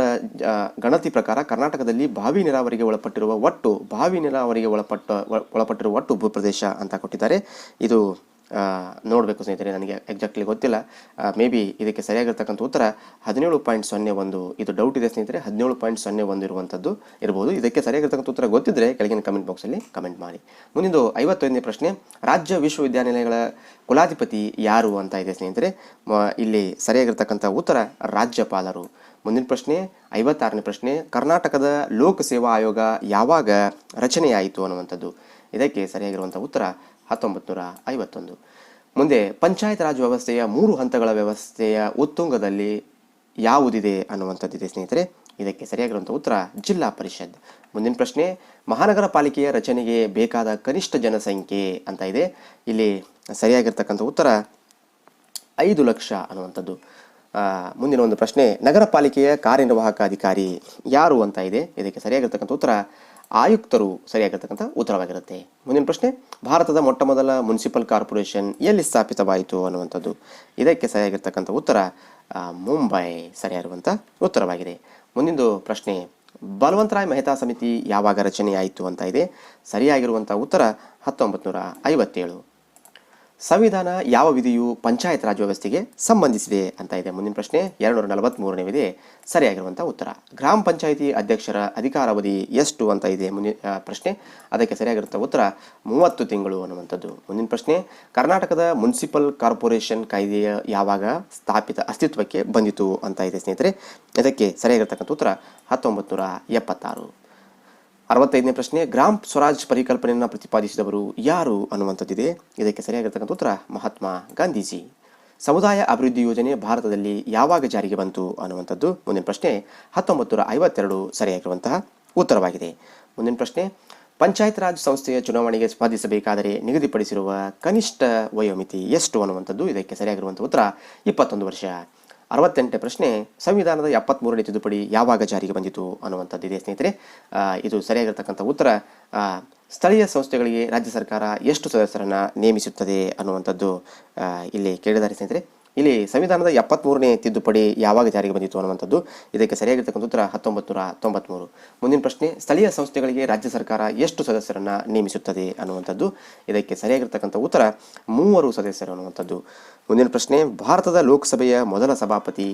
ಗಣತಿ ಪ್ರಕಾರ ಕರ್ನಾಟಕದಲ್ಲಿ ಬಾವಿ ನೀರಾವರಿಗೆ ಒಳಪಟ್ಟಿರುವ ಒಟ್ಟು, ಬಾವಿ ನೀರಾವರಿಗೆ ಒಳಪಟ್ಟ ಒಳ- ಒಳಪಟ್ಟಿರುವ ಒಟ್ಟು ಭೂಪ್ರದೇಶ ಅಂತ ಕೊಟ್ಟಿದ್ದಾರೆ. ಇದು ನೋಡಬೇಕು ಸ್ನೇಹಿತರೆ, ನನಗೆ ಎಕ್ಸಾಕ್ಟ್ಲಿ ಗೊತ್ತಿಲ್ಲ. ಮೇ ಬಿ ಇದಕ್ಕೆ ಸರಿಯಾಗಿರ್ತಕ್ಕಂಥ ಉತ್ತರ ಹದಿನೇಳು ಪಾಯಿಂಟ್ ಸೊನ್ನೆ ಒಂದು. ಇದು ಡೌಟ್ ಇದೆ ಸ್ನೇಹಿತರೆ, ಹದಿನೇಳು ಪಾಯಿಂಟ್ ಸೊನ್ನೆ ಒಂದು ಇರುವಂಥದ್ದು ಇರ್ಬೋದು. ಇದಕ್ಕೆ ಸರಿಯಾಗಿರ್ತಕ್ಕಂಥ ಉತ್ತರ ಗೊತ್ತಿದ್ದರೆ ಕೆಳಗಿನ ಕಮೆಂಟ್ ಬಾಕ್ಸಲ್ಲಿ ಕಮೆಂಟ್ ಮಾಡಿ. ಮುಂದಿನದು ಐವತ್ತೈದನೇ ಪ್ರಶ್ನೆ, ರಾಜ್ಯ ವಿಶ್ವವಿದ್ಯಾನಿಲಯಗಳ ಕುಲಾಧಿಪತಿ ಯಾರು ಅಂತ ಇದೆ ಸ್ನೇಹಿತರೆ. ಇಲ್ಲಿ ಸರಿಯಾಗಿರ್ತಕ್ಕಂಥ ಉತ್ತರ ರಾಜ್ಯಪಾಲರು. ಮುಂದಿನ ಪ್ರಶ್ನೆ, ಐವತ್ತಾರನೇ ಪ್ರಶ್ನೆ, ಕರ್ನಾಟಕದ ಲೋಕಸೇವಾ ಆಯೋಗ ಯಾವಾಗ ರಚನೆಯಾಯಿತು ಅನ್ನುವಂಥದ್ದು. ಇದಕ್ಕೆ ಸರಿಯಾಗಿರುವಂಥ ಉತ್ತರ ಹತ್ತೊಂಬತ್ತು ನೂರ ಐವತ್ತೊಂದು. ಮುಂದೆ ಪಂಚಾಯತ್ ರಾಜ್ ವ್ಯವಸ್ಥೆಯ ಮೂರು ಹಂತಗಳ ವ್ಯವಸ್ಥೆಯ ಉತ್ತುಂಗದಲ್ಲಿ ಯಾವುದಿದೆ ಅನ್ನುವಂಥದ್ದಿದೆ ಸ್ನೇಹಿತರೆ. ಇದಕ್ಕೆ ಸರಿಯಾಗಿರುವಂಥ ಉತ್ತರ ಜಿಲ್ಲಾ ಪರಿಷತ್. ಮುಂದಿನ ಪ್ರಶ್ನೆ, ಮಹಾನಗರ ಪಾಲಿಕೆಯ ರಚನೆಗೆ ಬೇಕಾದ ಕನಿಷ್ಠ ಜನಸಂಖ್ಯೆ ಅಂತ ಇದೆ. ಇಲ್ಲಿ ಸರಿಯಾಗಿರ್ತಕ್ಕಂಥ ಉತ್ತರ ಐದು ಲಕ್ಷ ಅನ್ನುವಂಥದ್ದು. ಮುಂದಿನ ಒಂದು ಪ್ರಶ್ನೆ, ನಗರ ಪಾಲಿಕೆಯ ಕಾರ್ಯನಿರ್ವಾಹಕ ಅಧಿಕಾರಿ ಯಾರು ಅಂತ ಇದೆ. ಇದಕ್ಕೆ ಸರಿಯಾಗಿರ್ತಕ್ಕಂಥ ಉತ್ತರ ಆಯುಕ್ತರು ಸರಿಯಾಗಿರ್ತಕ್ಕಂಥ ಉತ್ತರವಾಗಿರುತ್ತೆ. ಮುಂದಿನ ಪ್ರಶ್ನೆ, ಭಾರತದ ಮೊಟ್ಟ ಮೊದಲ ಮುನ್ಸಿಪಲ್ ಕಾರ್ಪೊರೇಷನ್ ಎಲ್ಲಿ ಸ್ಥಾಪಿತವಾಯಿತು ಅನ್ನುವಂಥದ್ದು. ಇದಕ್ಕೆ ಸರಿಯಾಗಿರ್ತಕ್ಕಂಥ ಉತ್ತರ ಮುಂಬೈ ಸರಿಯಾಗಿರುವಂಥ ಉತ್ತರವಾಗಿದೆ. ಮುಂದಿನದು ಪ್ರಶ್ನೆ, ಬಲವಂತರಾಯ್ ಮೆಹತಾ ಸಮಿತಿ ಯಾವಾಗ ರಚನೆಯಾಯಿತು ಅಂತ ಇದೆ. ಸರಿಯಾಗಿರುವಂಥ ಉತ್ತರ ಹತ್ತೊಂಬತ್ತು ನೂರ ಐವತ್ತೇಳು. ಸಂವಿಧಾನ ಯಾವ ವಿಧಿಯು ಪಂಚಾಯತ್ ರಾಜ್ ವ್ಯವಸ್ಥೆಗೆ ಸಂಬಂಧಿಸಿದೆ ಅಂತ ಇದೆ. ಮುಂದಿನ ಪ್ರಶ್ನೆ ಎರಡುನೂರ ನಲವತ್ತ್ಮೂರನೇ ವಿಧಿ ಸರಿಯಾಗಿರುವಂಥ ಉತ್ತರ. ಗ್ರಾಮ ಪಂಚಾಯಿತಿ ಅಧ್ಯಕ್ಷರ ಅಧಿಕಾರಾವಧಿ ಎಷ್ಟು ಅಂತ ಇದೆ ಮುಂದಿನ ಪ್ರಶ್ನೆ. ಅದಕ್ಕೆ ಸರಿಯಾಗಿರುವಂಥ ಉತ್ತರ ಮೂವತ್ತು ತಿಂಗಳು ಅನ್ನುವಂಥದ್ದು. ಮುಂದಿನ ಪ್ರಶ್ನೆ, ಕರ್ನಾಟಕದ ಮುನ್ಸಿಪಲ್ ಕಾರ್ಪೊರೇಷನ್ ಕಾಯ್ದೆಯ ಯಾವಾಗ ಸ್ಥಾಪಿತ ಅಸ್ತಿತ್ವಕ್ಕೆ ಬಂದಿತು ಅಂತ ಇದೆ ಸ್ನೇಹಿತರೆ. ಇದಕ್ಕೆ ಸರಿಯಾಗಿರ್ತಕ್ಕಂಥ ಉತ್ತರ ಹತ್ತೊಂಬತ್ತು ನೂರ ಎಪ್ಪತ್ತಾರು. ಅರವತ್ತೈದನೇ ಪ್ರಶ್ನೆ ಗ್ರಾಮ್ ಸ್ವರಾಜ್ ಪರಿಕಲ್ಪನೆಯನ್ನು ಪ್ರತಿಪಾದಿಸಿದವರು ಯಾರು ಅನ್ನುವಂಥದ್ದಿದೆ. ಇದಕ್ಕೆ ಸರಿಯಾಗಿರ್ತಕ್ಕಂಥ ಉತ್ತರ, ಮಹಾತ್ಮ ಗಾಂಧೀಜಿ. ಸಮುದಾಯ ಅಭಿವೃದ್ಧಿ ಯೋಜನೆ ಭಾರತದಲ್ಲಿ ಯಾವಾಗ ಜಾರಿಗೆ ಬಂತು ಅನ್ನುವಂಥದ್ದು. ಮುಂದಿನ ಪ್ರಶ್ನೆ ಹತ್ತೊಂಬತ್ತು ನೂರ ಐವತ್ತೆರಡು ಸರಿಯಾಗಿರುವಂತಹ ಉತ್ತರವಾಗಿದೆ. ಮುಂದಿನ ಪ್ರಶ್ನೆ, ಪಂಚಾಯತ್ ರಾಜ್ ಸಂಸ್ಥೆಯ ಚುನಾವಣೆಗೆ ಸ್ಪರ್ಧಿಸಬೇಕಾದರೆ ನಿಗದಿಪಡಿಸಿರುವ ಕನಿಷ್ಠ ವಯೋಮಿತಿ ಎಷ್ಟು ಅನ್ನುವಂಥದ್ದು. ಇದಕ್ಕೆ ಸರಿಯಾಗಿರುವಂಥ ಉತ್ತರ, ಇಪ್ಪತ್ತೊಂದು ವರ್ಷ. ಅರವತ್ತೆಂಟನೇ ಪ್ರಶ್ನೆ, ಸಂವಿಧಾನದ ಎಪ್ಪತ್ತ್ಮೂರನೇ ತಿದ್ದುಪಡಿ ಯಾವಾಗ ಜಾರಿಗೆ ಬಂದಿತು ಅನ್ನುವಂಥದ್ದಿದೆ ಸ್ನೇಹಿತರೆ. ಇದು ಸರಿಯಾಗಿರ್ತಕ್ಕಂಥ ಉತ್ತರ ಸ್ಥಳೀಯ ಸಂಸ್ಥೆಗಳಿಗೆ ರಾಜ್ಯ ಸರ್ಕಾರ ಎಷ್ಟು ಸದಸ್ಯರನ್ನು ನೇಮಿಸುತ್ತದೆ ಅನ್ನುವಂಥದ್ದು ಇಲ್ಲಿ ಕೇಳಿದ್ದಾರೆ ಸ್ನೇಹಿತರೆ. ಇಲ್ಲಿ ಸಂವಿಧಾನದ ಎಪ್ಪತ್ತ್ಮೂರನೇ ತಿದ್ದುಪಡಿ ಯಾವಾಗ ಜಾರಿಗೆ ಬಂದಿತ್ತು ಅನ್ನುವಂಥದ್ದು ಇದಕ್ಕೆ ಸರಿಯಾಗಿರ್ತಕ್ಕಂಥ ಉತ್ತರ ಹತ್ತೊಂಬತ್ತು ನೂರ ತೊಂಬತ್ಮೂರು. ಮುಂದಿನ ಪ್ರಶ್ನೆ, ಸ್ಥಳೀಯ ಸಂಸ್ಥೆಗಳಿಗೆ ರಾಜ್ಯ ಸರ್ಕಾರ ಎಷ್ಟು ಸದಸ್ಯರನ್ನು ನೇಮಿಸುತ್ತದೆ ಅನ್ನುವಂಥದ್ದು. ಇದಕ್ಕೆ ಸರಿಯಾಗಿರ್ತಕ್ಕಂಥ ಉತ್ತರ ಮೂವರು ಸದಸ್ಯರು ಅನ್ನುವಂಥದ್ದು. ಮುಂದಿನ ಪ್ರಶ್ನೆ, ಭಾರತದ ಲೋಕಸಭೆಯ ಮೊದಲ ಸಭಾಪತಿ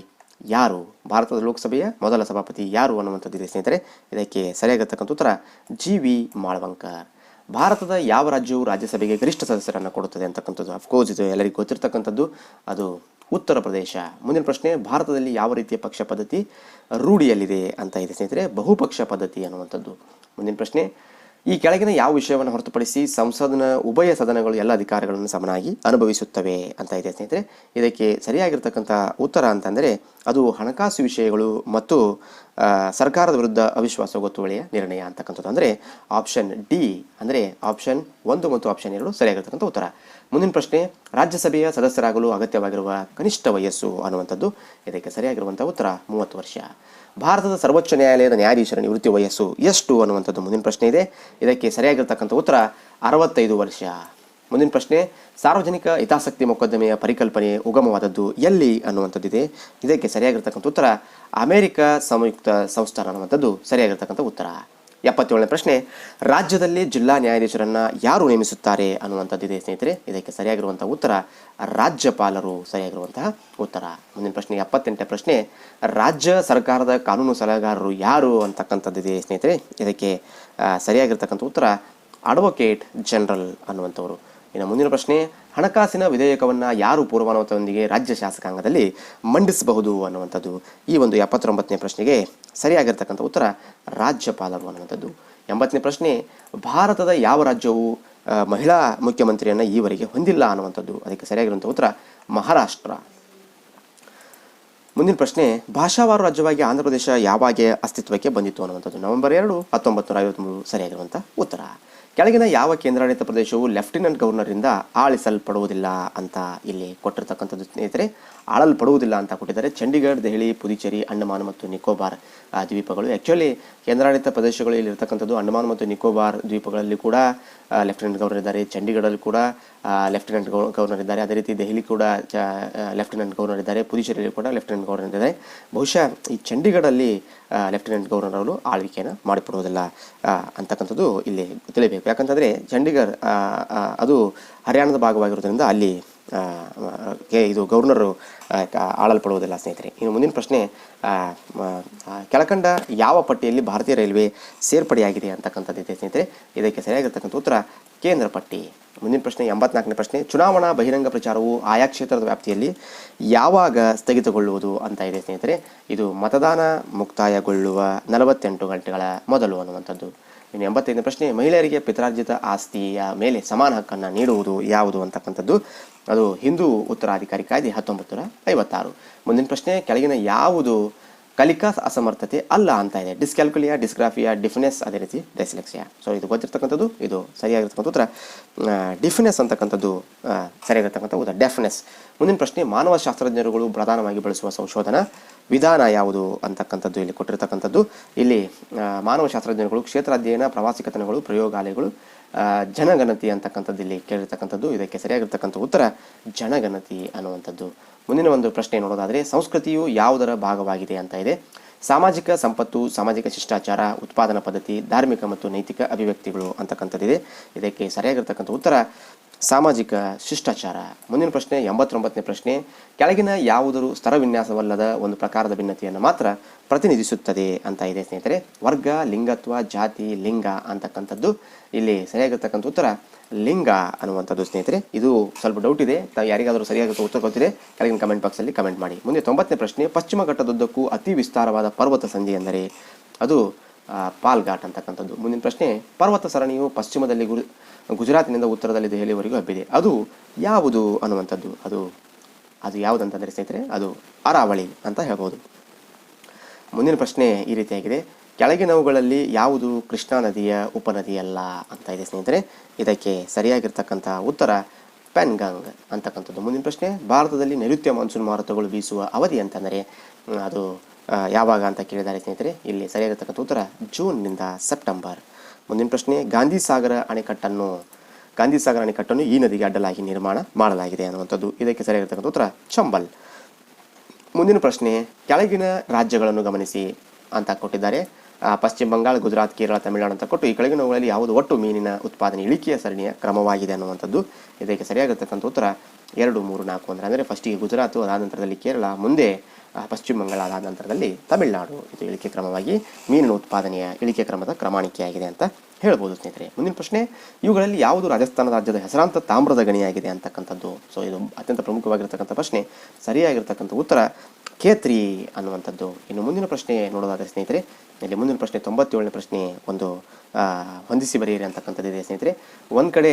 ಯಾರು? ಭಾರತದ ಲೋಕಸಭೆಯ ಮೊದಲ ಸಭಾಪತಿ ಯಾರು ಅನ್ನುವಂಥದ್ದು ಇದೆ ಸ್ನೇಹಿತರೆ. ಇದಕ್ಕೆ ಸರಿಯಾಗಿರ್ತಕ್ಕಂಥ ಉತ್ತರ ಜಿ ವಿ ಮಾಳವಂಕರ್. ಭಾರತದ ಯಾವ ರಾಜ್ಯವು ರಾಜ್ಯಸಭೆಗೆ ಗರಿಷ್ಠ ಸದಸ್ಯರನ್ನು ಕೊಡುತ್ತದೆ ಅಂತಕ್ಕಂಥದ್ದು. ಅಫ್ಕೋರ್ಸ್ ಇದು ಎಲ್ಲರಿಗೂ ಗೊತ್ತಿರ್ತಕ್ಕಂಥದ್ದು. ಅದು ಉತ್ತರ ಪ್ರದೇಶ. ಮುಂದಿನ ಪ್ರಶ್ನೆ, ಭಾರತದಲ್ಲಿ ಯಾವ ರೀತಿಯ ಪಕ್ಷ ಪದ್ಧತಿ ರೂಢಿಯಲ್ಲಿದೆ ಅಂತ ಇದೆ ಸ್ನೇಹಿತರೆ, ಬಹುಪಕ್ಷ ಪದ್ಧತಿ ಅನ್ನುವಂಥದ್ದು. ಮುಂದಿನ ಪ್ರಶ್ನೆ ಈ ಕೆಳಗಿನ ಯಾವ ವಿಷಯವನ್ನು ಹೊರತುಪಡಿಸಿ ಸಂಸದನ, ಉಭಯ ಸದನಗಳು ಎಲ್ಲ ಅಧಿಕಾರಗಳನ್ನು ಸಮನಾಗಿ ಅನುಭವಿಸುತ್ತವೆ ಅಂತ ಇದೆ ಸ್ನೇಹಿತರೆ. ಇದಕ್ಕೆ ಸರಿಯಾಗಿರ್ತಕ್ಕಂಥ ಉತ್ತರ ಅಂತಂದರೆ, ಅದು ಹಣಕಾಸು ವಿಷಯಗಳು ಮತ್ತು ಸರ್ಕಾರದ ವಿರುದ್ಧ ಅವಿಶ್ವಾಸ ಗೊತ್ತುವಳಿಯ ನಿರ್ಣಯ ಅಂತಕ್ಕಂಥದ್ದು. ಅಂದರೆ ಆಪ್ಷನ್ ಡಿ ಅಂದರೆ ಆಪ್ಷನ್ ಒಂದು ಮತ್ತು ಆಪ್ಷನ್ ಎರಡು ಸರಿಯಾಗಿರ್ತಕ್ಕಂಥ ಉತ್ತರ. ಮುಂದಿನ ಪ್ರಶ್ನೆ, ರಾಜ್ಯಸಭೆಯ ಸದಸ್ಯರಾಗಲು ಅಗತ್ಯವಾಗಿರುವ ಕನಿಷ್ಠ ವಯಸ್ಸು ಅನ್ನುವಂಥದ್ದು. ಇದಕ್ಕೆ ಸರಿಯಾಗಿರುವಂಥ ಉತ್ತರ, ಮೂವತ್ತು ವರ್ಷ. ಭಾರತದ ಸರ್ವೋಚ್ಚ ನ್ಯಾಯಾಲಯದ ನ್ಯಾಯಾಧೀಶರ ನಿವೃತ್ತಿ ವಯಸ್ಸು ಎಷ್ಟು ಅನ್ನುವಂಥದ್ದು ಮುಂದಿನ ಪ್ರಶ್ನೆ ಇದೆ. ಇದಕ್ಕೆ ಸರಿಯಾಗಿರ್ತಕ್ಕಂಥ ಉತ್ತರ ಅರವತ್ತೈದು ವರ್ಷ. ಮುಂದಿನ ಪ್ರಶ್ನೆ, ಸಾರ್ವಜನಿಕ ಹಿತಾಸಕ್ತಿ ಮೊಕದ್ದಮೆಯ ಪರಿಕಲ್ಪನೆ ಉಗಮವಾದದ್ದು ಎಲ್ಲಿ ಅನ್ನುವಂಥದ್ದಿದೆ. ಇದಕ್ಕೆ ಸರಿಯಾಗಿರ್ತಕ್ಕಂಥ ಉತ್ತರ ಅಮೆರಿಕ ಸಂಯುಕ್ತ ಸಂಸ್ಥಾನ ಅನ್ನುವಂಥದ್ದು ಸರಿಯಾಗಿರ್ತಕ್ಕಂಥ ಉತ್ತರ. ಎಪ್ಪತ್ತೇಳನೇ ಪ್ರಶ್ನೆ, ರಾಜ್ಯದಲ್ಲಿ ಜಿಲ್ಲಾ ನ್ಯಾಯಾಧೀಶರನ್ನು ಯಾರು ನೇಮಿಸುತ್ತಾರೆ ಅನ್ನುವಂಥದ್ದಿದೆ ಸ್ನೇಹಿತರೆ. ಇದಕ್ಕೆ ಸರಿಯಾಗಿರುವಂಥ ಉತ್ತರ, ರಾಜ್ಯಪಾಲರು ಸರಿಯಾಗಿರುವಂತಹ ಉತ್ತರ. ಮುಂದಿನ ಪ್ರಶ್ನೆ ಎಪ್ಪತ್ತೆಂಟನೇ ಪ್ರಶ್ನೆ, ರಾಜ್ಯ ಸರ್ಕಾರದ ಕಾನೂನು ಸಲಹೆಗಾರರು ಯಾರು ಅಂತಕ್ಕಂಥದ್ದಿದೆ ಸ್ನೇಹಿತರೆ. ಇದಕ್ಕೆ ಸರಿಯಾಗಿರ್ತಕ್ಕಂಥ ಉತ್ತರ, ಅಡ್ವೊಕೇಟ್ ಜನರಲ್ ಅನ್ನುವಂಥವರು. ಇನ್ನು ಮುಂದಿನ ಪ್ರಶ್ನೆ ಹಣಕಾಸಿನ ವಿಧೇಯಕವನ್ನು ಯಾರು ಪೂರ್ವಾನುಮತದೊಂದಿಗೆ ರಾಜ್ಯ ಶಾಸಕಾಂಗದಲ್ಲಿ ಮಂಡಿಸಬಹುದು ಅನ್ನುವಂಥದ್ದು ಈ ಒಂದು ಎಪ್ಪತ್ತೊಂಬತ್ತನೇ ಪ್ರಶ್ನೆಗೆ ಸರಿಯಾಗಿರ್ತಕ್ಕಂಥ ಉತ್ತರ ರಾಜ್ಯಪಾಲರು ಅನ್ನುವಂಥದ್ದು. ಎಂಬತ್ತನೇ ಪ್ರಶ್ನೆ, ಭಾರತದ ಯಾವ ರಾಜ್ಯವು ಮಹಿಳಾ ಮುಖ್ಯಮಂತ್ರಿಯನ್ನು ಈವರೆಗೆ ಹೊಂದಿಲ್ಲ ಅನ್ನುವಂಥದ್ದು. ಅದಕ್ಕೆ ಸರಿಯಾಗಿರುವಂಥ ಉತ್ತರ ಮಹಾರಾಷ್ಟ್ರ. ಮುಂದಿನ ಪ್ರಶ್ನೆ, ಭಾಷಾವಾರು ರಾಜ್ಯವಾಗಿ ಆಂಧ್ರಪ್ರದೇಶ ಯಾವಾಗ ಅಸ್ತಿತ್ವಕ್ಕೆ ಬಂದಿತ್ತು ಅನ್ನುವಂಥದ್ದು. ನವೆಂಬರ್ ಎರಡು, ಹತ್ತೊಂಬತ್ತು ನೂರ ಐವತ್ತ್ಮೂರು ಸರಿಯಾಗಿರುವಂಥ ಉತ್ತರ. ಕೆಳಗಿನ ಯಾವ ಕೇಂದ್ರಾಡಳಿತ ಪ್ರದೇಶವು ಲೆಫ್ಟಿನೆಂಟ್ ಗವರ್ನರಿಂದ ಆಳಿಸಲ್ಪಡುವುದಿಲ್ಲ ಅಂತ ಇಲ್ಲಿ ಕೊಟ್ಟಿರ್ತಕ್ಕಂಥದ್ದು ಸ್ನೇಹಿತರೆ, ಆಳಲ್ಪಡುವುದಿಲ್ಲ ಅಂತ ಕೊಟ್ಟಿದ್ದಾರೆ. ಚಂಡೀಗಢ, ದೆಹಲಿ, ಪುದುಚೇರಿ, ಅಂಡಮಾನ್ ಮತ್ತು ನಿಕೋಬಾರ್ ದ್ವೀಪಗಳು. ಆ್ಯಕ್ಚುಲಿ ಕೇಂದ್ರಾಡಳಿತ ಪ್ರದೇಶಗಳು ಇಲ್ಲಿ ಇರ್ತಕ್ಕಂಥದ್ದು ಅಂಡಮಾನ್ ಮತ್ತು ನಿಕೋಬಾರ್ ದ್ವೀಪಗಳಲ್ಲಿ ಕೂಡ ಲೆಫ್ಟಿನೆಂಟ್ ಗವರ್ನರ್ ಇದ್ದಾರೆ. ಚಂಡೀಗಢಲ್ಲಿ ಕೂಡ ಲೆಫ್ಟಿನೆಂಟ್ ಗವರ್ನರ್ ಇದ್ದಾರೆ. ಅದೇ ರೀತಿ ದೆಹಲಿ ಕೂಡ ಲೆಫ್ಟಿನೆಂಟ್ ಗವರ್ನರ್ ಇದ್ದಾರೆ. ಪುದುಚೇರಿಯಲ್ಲಿ ಕೂಡ ಲೆಫ್ಟಿನೆಂಟ್ ಗವರ್ನರ್ ಇದ್ದಾರೆ. ಬಹುಶಃ ಈ ಚಂಡೀಗಢಲ್ಲಿ ಲೆಫ್ಟಿನೆಂಟ್ ಗವರ್ನರ್ ಅವರು ಆಳ್ವಿಕೆಯನ್ನು ಮಾಡಿಕೊಡುವುದಿಲ್ಲ ಅಂತಕ್ಕಂಥದ್ದು ಇಲ್ಲಿ ತಿಳಿಬೇಕು ಯಾಕಂತಂದರೆ ಚಂಡೀಗಢ ಅದು ಹರಿಯಾಣದ ಭಾಗವಾಗಿರೋದ್ರಿಂದ ಅಲ್ಲಿ ಕೆ, ಇದು ಗವರ್ನರು ಆಳಲ್ಪಡುವುದಿಲ್ಲ ಸ್ನೇಹಿತರೆ. ಇನ್ನು ಮುಂದಿನ ಪ್ರಶ್ನೆ ಕೆಳಕಂಡ ಯಾವ ಪಟ್ಟಿಯಲ್ಲಿ ಭಾರತೀಯ ರೈಲ್ವೆ ಸೇರ್ಪಡೆಯಾಗಿದೆ ಅಂತಕ್ಕಂಥದ್ದಿದೆ ಸ್ನೇಹಿತರೆ. ಇದಕ್ಕೆ ಸರಿಯಾಗಿರ್ತಕ್ಕಂಥ ಉತ್ತರ, ಕೇಂದ್ರ ಪಟ್ಟಿ. ಮುಂದಿನ ಪ್ರಶ್ನೆ, ಎಂಬತ್ನಾಲ್ಕನೇ ಪ್ರಶ್ನೆ, ಚುನಾವಣಾ ಬಹಿರಂಗ ಪ್ರಚಾರವು ಆಯಾ ಕ್ಷೇತ್ರದ ವ್ಯಾಪ್ತಿಯಲ್ಲಿ ಯಾವಾಗ ಸ್ಥಗಿತಗೊಳ್ಳುವುದು ಅಂತ ಇದೆ ಸ್ನೇಹಿತರೆ. ಇದು ಮತದಾನ ಮುಕ್ತಾಯಗೊಳ್ಳುವ ನಲವತ್ತೆಂಟು ಗಂಟೆಗಳ ಮೊದಲು ಅನ್ನುವಂಥದ್ದು. ಇನ್ನು ಎಂಬತ್ತೈದನೇ ಪ್ರಶ್ನೆ, ಮಹಿಳೆಯರಿಗೆ ಪಿತ್ರಾರ್ಜಿತ ಆಸ್ತಿಯ ಮೇಲೆ ಸಮಾನ ಹಕ್ಕನ್ನು ನೀಡುವುದು ಯಾವುದು ಅಂತಕ್ಕಂಥದ್ದು? ಅದು ಹಿಂದೂ ಉತ್ತರಾಧಿಕಾರಿ ಕಾಯ್ದೆ ಹತ್ತೊಂಬತ್ತು ನೂರ ಐವತ್ತಾರು. ಮುಂದಿನ ಪ್ರಶ್ನೆ, ಕೆಳಗಿನ ಯಾವುದು ಕಲಿಕಾ ಅಸಮರ್ಥತೆ ಅಲ್ಲ ಅಂತ ಇದೆ? ಡಿಸ್ಕ್ಯಾಲ್ಕುಲಿಯಾ, ಡಿಸ್ಗ್ರಾಫಿಯಾ, ಡಿಫಿನೆಸ್, ಅದೇ ರೀತಿ ಡೆಸ್ಲೆಕ್ಸಿಯಾ. ಸೊ ಇದು ಗೊತ್ತಿರ್ತಕ್ಕಂಥದ್ದು, ಇದು ಸರಿಯಾಗಿರ್ತಕ್ಕಂಥ ಉತ್ತರ. ಡಿಫಿನೆಸ್ ಅಂತಕ್ಕಂಥದ್ದು ಸರಿಯಾಗಿರ್ತಕ್ಕಂಥ ಉತ್ತರ. ಡೆಫ್ನೆಸ್. ಮುಂದಿನ ಪ್ರಶ್ನೆ ಮಾನವ ಶಾಸ್ತ್ರಜ್ಞರುಗಳು ಪ್ರಧಾನವಾಗಿ ಬಳಸುವ ಸಂಶೋಧನಾ ವಿಧಾನ ಯಾವುದು ಅಂತಕ್ಕಂಥದ್ದು ಇಲ್ಲಿ ಕೊಟ್ಟಿರ್ತಕ್ಕಂಥದ್ದು. ಇಲ್ಲಿ ಮಾನವ ಶಾಸ್ತ್ರಜ್ಞರುಗಳು ಕ್ಷೇತ್ರ ಅಧ್ಯಯನ ಪ್ರವಾಸಿ ಕಥನಗಳು ಪ್ರಯೋಗಾಲಯಗಳು ಜನಗಣತಿ ಅಂತಕ್ಕಂಥದ್ದು ಇಲ್ಲಿ ಕೇಳಿರ್ತಕ್ಕಂಥದ್ದು. ಇದಕ್ಕೆ ಸರಿಯಾಗಿರ್ತಕ್ಕಂಥ ಉತ್ತರ, ಜನಗಣತಿ ಅನ್ನುವಂಥದ್ದು. ಮುಂದಿನ ಒಂದು ಪ್ರಶ್ನೆ ನೋಡೋದಾದರೆ, ಸಂಸ್ಕೃತಿಯು ಯಾವುದರ ಭಾಗವಾಗಿದೆ ಅಂತ ಇದೆ. ಸಾಮಾಜಿಕ ಸಂಪತ್ತು, ಸಾಮಾಜಿಕ ಶಿಷ್ಟಾಚಾರ, ಉತ್ಪಾದನಾ ಪದ್ಧತಿ, ಧಾರ್ಮಿಕ ಮತ್ತು ನೈತಿಕ ಅಭಿವ್ಯಕ್ತಿಗಳು ಅಂತಕ್ಕಂಥದ್ದಿದೆ. ಇದಕ್ಕೆ ಸರಿಯಾಗಿರ್ತಕ್ಕಂಥ ಉತ್ತರ ಸಾಮಾಜಿಕ ಶಿಷ್ಟಾಚಾರ. ಮುಂದಿನ ಪ್ರಶ್ನೆ, ಎಂಬತ್ತೊಂಬತ್ತನೇ ಪ್ರಶ್ನೆ. ಕೆಳಗಿನ ಯಾವುದರೂ ಸ್ತರವಿನ್ಯಾಸವಲ್ಲದ ಒಂದು ಪ್ರಕಾರದ ಭಿನ್ನತೆಯನ್ನು ಮಾತ್ರ ಪ್ರತಿನಿಧಿಸುತ್ತದೆ ಅಂತ ಇದೆ ಸ್ನೇಹಿತರೆ. ವರ್ಗ, ಲಿಂಗತ್ವ, ಜಾತಿ, ಲಿಂಗ ಅಂತಕ್ಕಂಥದ್ದು. ಇಲ್ಲಿ ಸರಿಯಾಗಿರ್ತಕ್ಕಂಥ ಉತ್ತರ ಲಿಂಗ ಅನ್ನುವಂಥದ್ದು ಸ್ನೇಹಿತರೆ. ಇದು ಸ್ವಲ್ಪ ಡೌಟ್ ಇದೆ. ತಾವು ಯಾರಿಗಾದರೂ ಸರಿಯಾಗಿ ಉತ್ತರ ಗೊತ್ತಿದೆ ಕೆಳಗಿನ ಕಮೆಂಟ್ ಬಾಕ್ಸಲ್ಲಿ ಕಮೆಂಟ್ ಮಾಡಿ. ಮುಂದೆ ತೊಂಬತ್ತನೇ ಪ್ರಶ್ನೆ, ಪಶ್ಚಿಮ ಘಟ್ಟದುದ್ದಕ್ಕೂ ಅತಿ ವಿಸ್ತಾರವಾದ ಪರ್ವತ ಸಂಧಿ ಎಂದರೆ ಅದು ಪಾಲ್ಘಾಟ್ ಅಂತಕ್ಕಂಥದ್ದು. ಮುಂದಿನ ಪ್ರಶ್ನೆ, ಪರ್ವತ ಸರಣಿಯು ಪಶ್ಚಿಮದಲ್ಲಿ ಗುರು, ಗುಜರಾತಿನಿಂದ ಉತ್ತರದಲ್ಲಿ ದೆಹಲಿವರೆಗೂ ಹಬ್ಬಿದೆ ಅದು ಯಾವುದು ಅನ್ನುವಂಥದ್ದು? ಅದು ಅದು ಯಾವುದಂತಂದರೆ ಸ್ನೇಹಿತರೆ, ಅದು ಅರಾವಳಿ ಅಂತ ಹೇಳ್ಬೋದು. ಮುಂದಿನ ಪ್ರಶ್ನೆ ಈ ರೀತಿಯಾಗಿದೆ. ಕೆಳಗಿನವುಗಳಲ್ಲಿ ಯಾವುದು ಕೃಷ್ಣಾ ನದಿಯ ಉಪನದಿಯಲ್ಲ ಅಂತ ಇದೆ ಸ್ನೇಹಿತರೆ. ಇದಕ್ಕೆ ಸರಿಯಾಗಿರ್ತಕ್ಕಂಥ ಉತ್ತರ ಪೆನ್ಗಾಂಗ್ ಅಂತಕ್ಕಂಥದ್ದು. ಮುಂದಿನ ಪ್ರಶ್ನೆ, ಭಾರತದಲ್ಲಿ ನೈಋತ್ಯ ಮಾನ್ಸೂನ್ ಮಾರುತಗಳು ಬೀಸುವ ಅವಧಿ ಅಂತಂದರೆ ಅದು ಯಾವಾಗ ಅಂತ ಕೇಳಿದ್ದಾರೆ ಸ್ನೇಹಿತರೆ, ಇಲ್ಲಿ ಸರಿಯಾಗಿರ್ತಕ್ಕಂಥ ಉತ್ತರ ಜೂನ್ನಿಂದ ಸೆಪ್ಟೆಂಬರ್. ಮುಂದಿನ ಪ್ರಶ್ನೆ, ಗಾಂಧಿ ಸಾಗರ ಅಣೆಕಟ್ಟನ್ನು, ಗಾಂಧಿ ಸಾಗರ ಅಣೆಕಟ್ಟನ್ನು ಈ ನದಿಗೆ ಅಡ್ಡಲಾಗಿ ನಿರ್ಮಾಣ ಮಾಡಲಾಗಿದೆ ಅನ್ನುವಂಥದ್ದು ಇದಕ್ಕೆ ಸರಿಯಾಗಿರ್ತಕ್ಕಂಥ ಉತ್ತರ ಚಂಬಲ್. ಮುಂದಿನ ಪ್ರಶ್ನೆ, ಕೆಳಗಿನ ರಾಜ್ಯಗಳನ್ನು ಗಮನಿಸಿ ಅಂತ ಕೊಟ್ಟಿದ್ದಾರೆ. ಪಶ್ಚಿಮ ಬಂಗಾಳ, ಗುಜರಾತ್, ಕೇರಳ, ತಮಿಳುನಾಡು ಅಂತ ಕೊಟ್ಟು ಈ ಕೆಳಗಿನವುಗಳಲ್ಲಿ ಯಾವುದು ಒಟ್ಟು ಮೀನಿನ ಉತ್ಪಾದನೆ ಇಳಿಕೆಯ ಸರಣಿಯ ಕ್ರಮವಾಗಿದೆ ಅನ್ನುವಂಥದ್ದು ಇದಕ್ಕೆ ಸರಿಯಾಗಿರ್ತಕ್ಕಂಥ ಉತ್ತರ ಎರಡು ಮೂರು ನಾಲ್ಕು ಅಂದರೆ ಅಂದರೆ ಫಸ್ಟಿಗೆ ಗುಜರಾತ್, ಅದಾದ ನಂತರದಲ್ಲಿ ಕೇರಳ, ಮುಂದೆ ಪಶ್ಚಿಮ ಬಂಗಾಳ ಆದ ನಂತರದಲ್ಲಿ ತಮಿಳುನಾಡು. ಇದು ಇಳಿಕೆ ಕ್ರಮವಾಗಿ ಮೀನಿನ ಉತ್ಪಾದನೆಯ ಇಳಿಕೆ ಕ್ರಮದ ಕ್ರಮಾಣಿಕೆಯಾಗಿದೆ ಅಂತ ಹೇಳ್ಬೋದು ಸ್ನೇಹಿತರೆ. ಮುಂದಿನ ಪ್ರಶ್ನೆ, ಇವುಗಳಲ್ಲಿ ಯಾವುದು ರಾಜಸ್ಥಾನ ರಾಜ್ಯದ ಹೆಸರಾಂತ ತಾಮ್ರದ ಗಣಿಯಾಗಿದೆ ಅಂತಕ್ಕಂಥದ್ದು? ಸೊ ಇದು ಅತ್ಯಂತ ಪ್ರಮುಖವಾಗಿರ್ತಕ್ಕಂಥ ಪ್ರಶ್ನೆ, ಸರಿಯಾಗಿರ್ತಕ್ಕಂಥ ಉತ್ತರ ಖೇತ್ರಿ ಅನ್ನುವಂಥದ್ದು. ಇನ್ನು ಮುಂದಿನ ಪ್ರಶ್ನೆ ನೋಡೋದಾದರೆ ಸ್ನೇಹಿತರೆ ಇಲ್ಲಿ ಮುಂದಿನ ಪ್ರಶ್ನೆ ತೊಂಬತ್ತೇಳನೇ ಪ್ರಶ್ನೆ ಒಂದು ಹೊಂದಿಸಿ ಬರೆಯಿರಿ ಅಂತಕ್ಕಂಥದ್ದು ಇದೆ, ಸ್ನೇಹಿತರೆ. ಒಂದು ಕಡೆ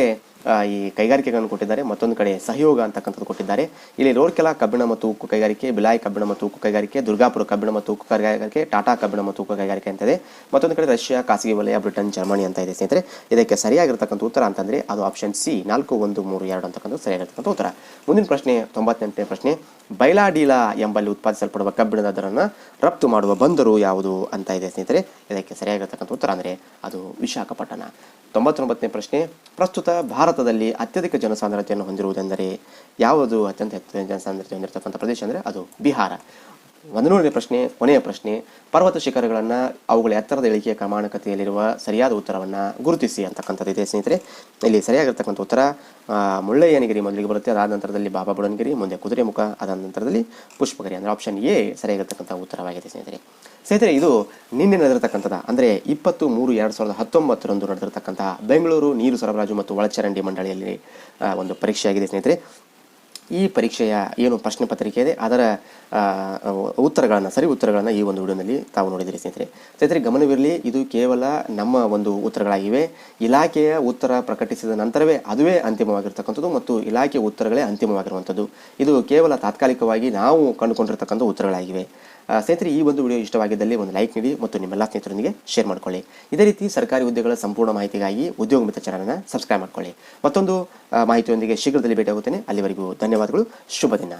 ಈ ಕೈಗಾರಿಕೆಗಳನ್ನು ಕೊಟ್ಟಿದ್ದಾರೆ, ಮತ್ತೊಂದು ಕಡೆ ಸಹಯೋಗ ಅಂತಕ್ಕಂಥದ್ದು ಕೊಟ್ಟಿದ್ದಾರೆ. ಇಲ್ಲಿ ರೋರ್ಕೆಲಾ ಕಬ್ಬಿಣ ಮತ್ತು ಉಕ್ಕು ಕೈಗಾರಿಕೆ, ಬಿಲಾಯ್ ಕಬ್ಬಿಣ ಮತ್ತು ಉಕ್ಕು ಕೈಗಾರಿಕೆ, ದುರ್ಗಾಪುರ ಕಬ್ಬಿಣ ಮತ್ತು ಉಕ್ಕು ಕೈಗಾರಿಕೆ, ಟಾಟಾ ಕಬ್ಬಿಣ ಮತ್ತು ಉಕ್ಕು ಕೈಗಾರಿಕೆ ಅಂತ ಇದೆ ಮತ್ತೊಂದು ಕಡೆ ರಷ್ಯಾ, ಖಾಸಗಿ ವಲಯ, ಬ್ರಿಟನ್, ಜರ್ಮನಿ ಅಂತ ಇದೆ, ಸ್ನೇಹಿತರೆ. ಇದಕ್ಕೆ ಸರಿಯಾಗಿರ್ತಕ್ಕಂಥ ಉತ್ತರ ಅಂತಂದರೆ ಅದು ಆಪ್ಷನ್ ಸಿ, ನಾಲ್ಕು, ಒಂದು, ಮೂರು, ಎರಡು ಅಂತಕ್ಕಂಥದ್ದು ಸರಿಯಾಗಿರ್ತಕ್ಕಂಥ ಉತ್ತರ. ಮುಂದಿನ ಪ್ರಶ್ನೆ, ತೊಂಬತ್ತೆಂಟನೇ ಪ್ರಶ್ನೆ. ಬೈಲಾಡೀಲಾ ಎಂಬಲ್ಲಿ ಉತ್ಪಾದಿಸಲ್ಪಡುವ ಕಬ್ಬಿಣದ ದರನ್ನು ರಫ್ತು ಮಾಡುವ ಬಂದರು ಯಾವುದು ಅಂತ ಇದೆ ಸ್ನೇಹಿತರೆ, ಇದಕ್ಕೆ ಸರಿಯಾಗಿರ್ತಕ್ಕಂಥ ಉತ್ತರ ಅಂದರೆ ಅದು ವಿಶಾಖಪಟ್ಟಣ. ತೊಂಬತ್ತೊಂಬತ್ತನೇ ಪ್ರಶ್ನೆ, ಪ್ರಸ್ತುತ ಭಾರತದಲ್ಲಿ ಅತ್ಯಧಿಕ ಜನಸಾಂದ್ರತೆಯನ್ನು ಹೊಂದಿರುವುದೆಂದರೆ ಯಾವುದು ಅತ್ಯಂತ ಹೆಚ್ಚಿನ ಜನಸಾಂದ್ರತೆ ಹೊಂದಿರತಕ್ಕಂಥ ಪ್ರದೇಶ ಅಂದರೆ ಅದು ಬಿಹಾರ. ಒಂದನೂರನೇ ಪ್ರಶ್ನೆ, ಕೊನೆಯ ಪ್ರಶ್ನೆ, ಪರ್ವತ ಶಿಖರಗಳನ್ನು ಅವುಗಳ ಎತ್ತರದ ಇಳಿಕೆಯ ಕ್ರಮಾಣಕತೆಯಲ್ಲಿರುವ ಸರಿಯಾದ ಉತ್ತರವನ್ನು ಗುರುತಿಸಿ ಅಂತಕ್ಕಂಥದ್ದು ಇದೆ ಸ್ನೇಹಿತರೆ. ಇಲ್ಲಿ ಸರಿಯಾಗಿರ್ತಕ್ಕಂಥ ಉತ್ತರ ಮುಳ್ಳಯ್ಯನಗಿರಿ ಮೊದಲಿಗೆ ಬರುತ್ತೆ, ಅದಾದ ನಂತರದಲ್ಲಿ ಬಾಬಾ ಬುಡನ್ಗಿರಿ, ಮುಂದೆ ಕುದುರೆಮುಖ, ಅದಾದ ನಂತರದಲ್ಲಿ ಪುಷ್ಪಗಿರಿ ಅಂದರೆ ಆಪ್ಷನ್ ಎ ಸರಿಯಾಗಿರ್ತಕ್ಕಂಥ ಉತ್ತರವಾಗಿದೆ ಸ್ನೇಹಿತರೆ. ಸ್ನೇಹಿತರೆ, ಇದು ನಿನ್ನೆ ನಡೆದಿರತಕ್ಕಂಥದ್ದು, ಅಂದರೆ ಇಪ್ಪತ್ತು ಮೂರು ಎರಡು ಸಾವಿರದ ಹತ್ತೊಂಬತ್ತರಂದು ನಡೆದಿರತಕ್ಕಂತಹ ಬೆಂಗಳೂರು ನೀರು ಸರಬರಾಜು ಮತ್ತು ಒಳಚರಂಡಿ ಮಂಡಳಿಯಲ್ಲಿ ಒಂದು ಪರೀಕ್ಷೆಯಾಗಿದೆ ಸ್ನೇಹಿತರೆ. ಈ ಪರೀಕ್ಷೆಯ ಏನು ಪ್ರಶ್ನೆ ಪತ್ರಿಕೆ ಇದೆ, ಅದರ ಉತ್ತರಗಳನ್ನು, ಸರಿ ಉತ್ತರಗಳನ್ನು ಈ ಒಂದು ವಿಡಿಯೋನಲ್ಲಿ ತಾವು ನೋಡಿದಿರಿ ಸ್ನೇಹಿತರೆ. ಸ್ನೇಹಿತರೆ, ಗಮನವಿರಲಿ, ಇದು ಕೇವಲ ನಮ್ಮ ಒಂದು ಉತ್ತರಗಳಾಗಿವೆ. ಇಲಾಖೆಯ ಉತ್ತರ ಪ್ರಕಟಿಸಿದ ನಂತರವೇ ಅದುವೇ ಅಂತಿಮವಾಗಿರ್ತಕ್ಕಂಥದ್ದು ಮತ್ತು ಇಲಾಖೆಯ ಉತ್ತರಗಳೇ ಅಂತಿಮವಾಗಿರುವಂಥದ್ದು. ಇದು ಕೇವಲ ತಾತ್ಕಾಲಿಕವಾಗಿ ನಾವು ಕಂಡುಕೊಂಡಿರ್ತಕ್ಕಂಥ ಉತ್ತರಗಳಾಗಿವೆ. ಸ್ನೇಹಿತರೆ, ಈ ಒಂದು ವಿಡಿಯೋ ಇಷ್ಟವಾಗಿದ್ದಲ್ಲಿ ಒಂದು ಲೈಕ್ ನೀಡಿ ಮತ್ತು ನಿಮ್ಮೆಲ್ಲ ಸ್ನೇಹಿತರೊಂದಿಗೆ ಶೇರ್ ಮಾಡ್ಕೊಳ್ಳಿ. ಇದೇ ರೀತಿ ಸರ್ಕಾರಿ ಹುದ್ದೆಗಳ ಸಂಪೂರ್ಣ ಮಾಹಿತಿಗಾಗಿ ಉದ್ಯೋಗ ಮಿತ್ರ ಚಾನಲ್ನ ಸಬ್ಸ್ಕ್ರೈಬ್ ಮಾಡ್ಕೊಳ್ಳಿ. ಮತ್ತೊಂದು ಮಾಹಿತಿಯೊಂದಿಗೆ ಶೀಘ್ರದಲ್ಲಿ ಭೇಟಿಯಾಗುತ್ತೇನೆ. ಅಲ್ಲಿವರೆಗೂ ಧನ್ಯವಾದಗಳು. ಶುಭ ದಿನ.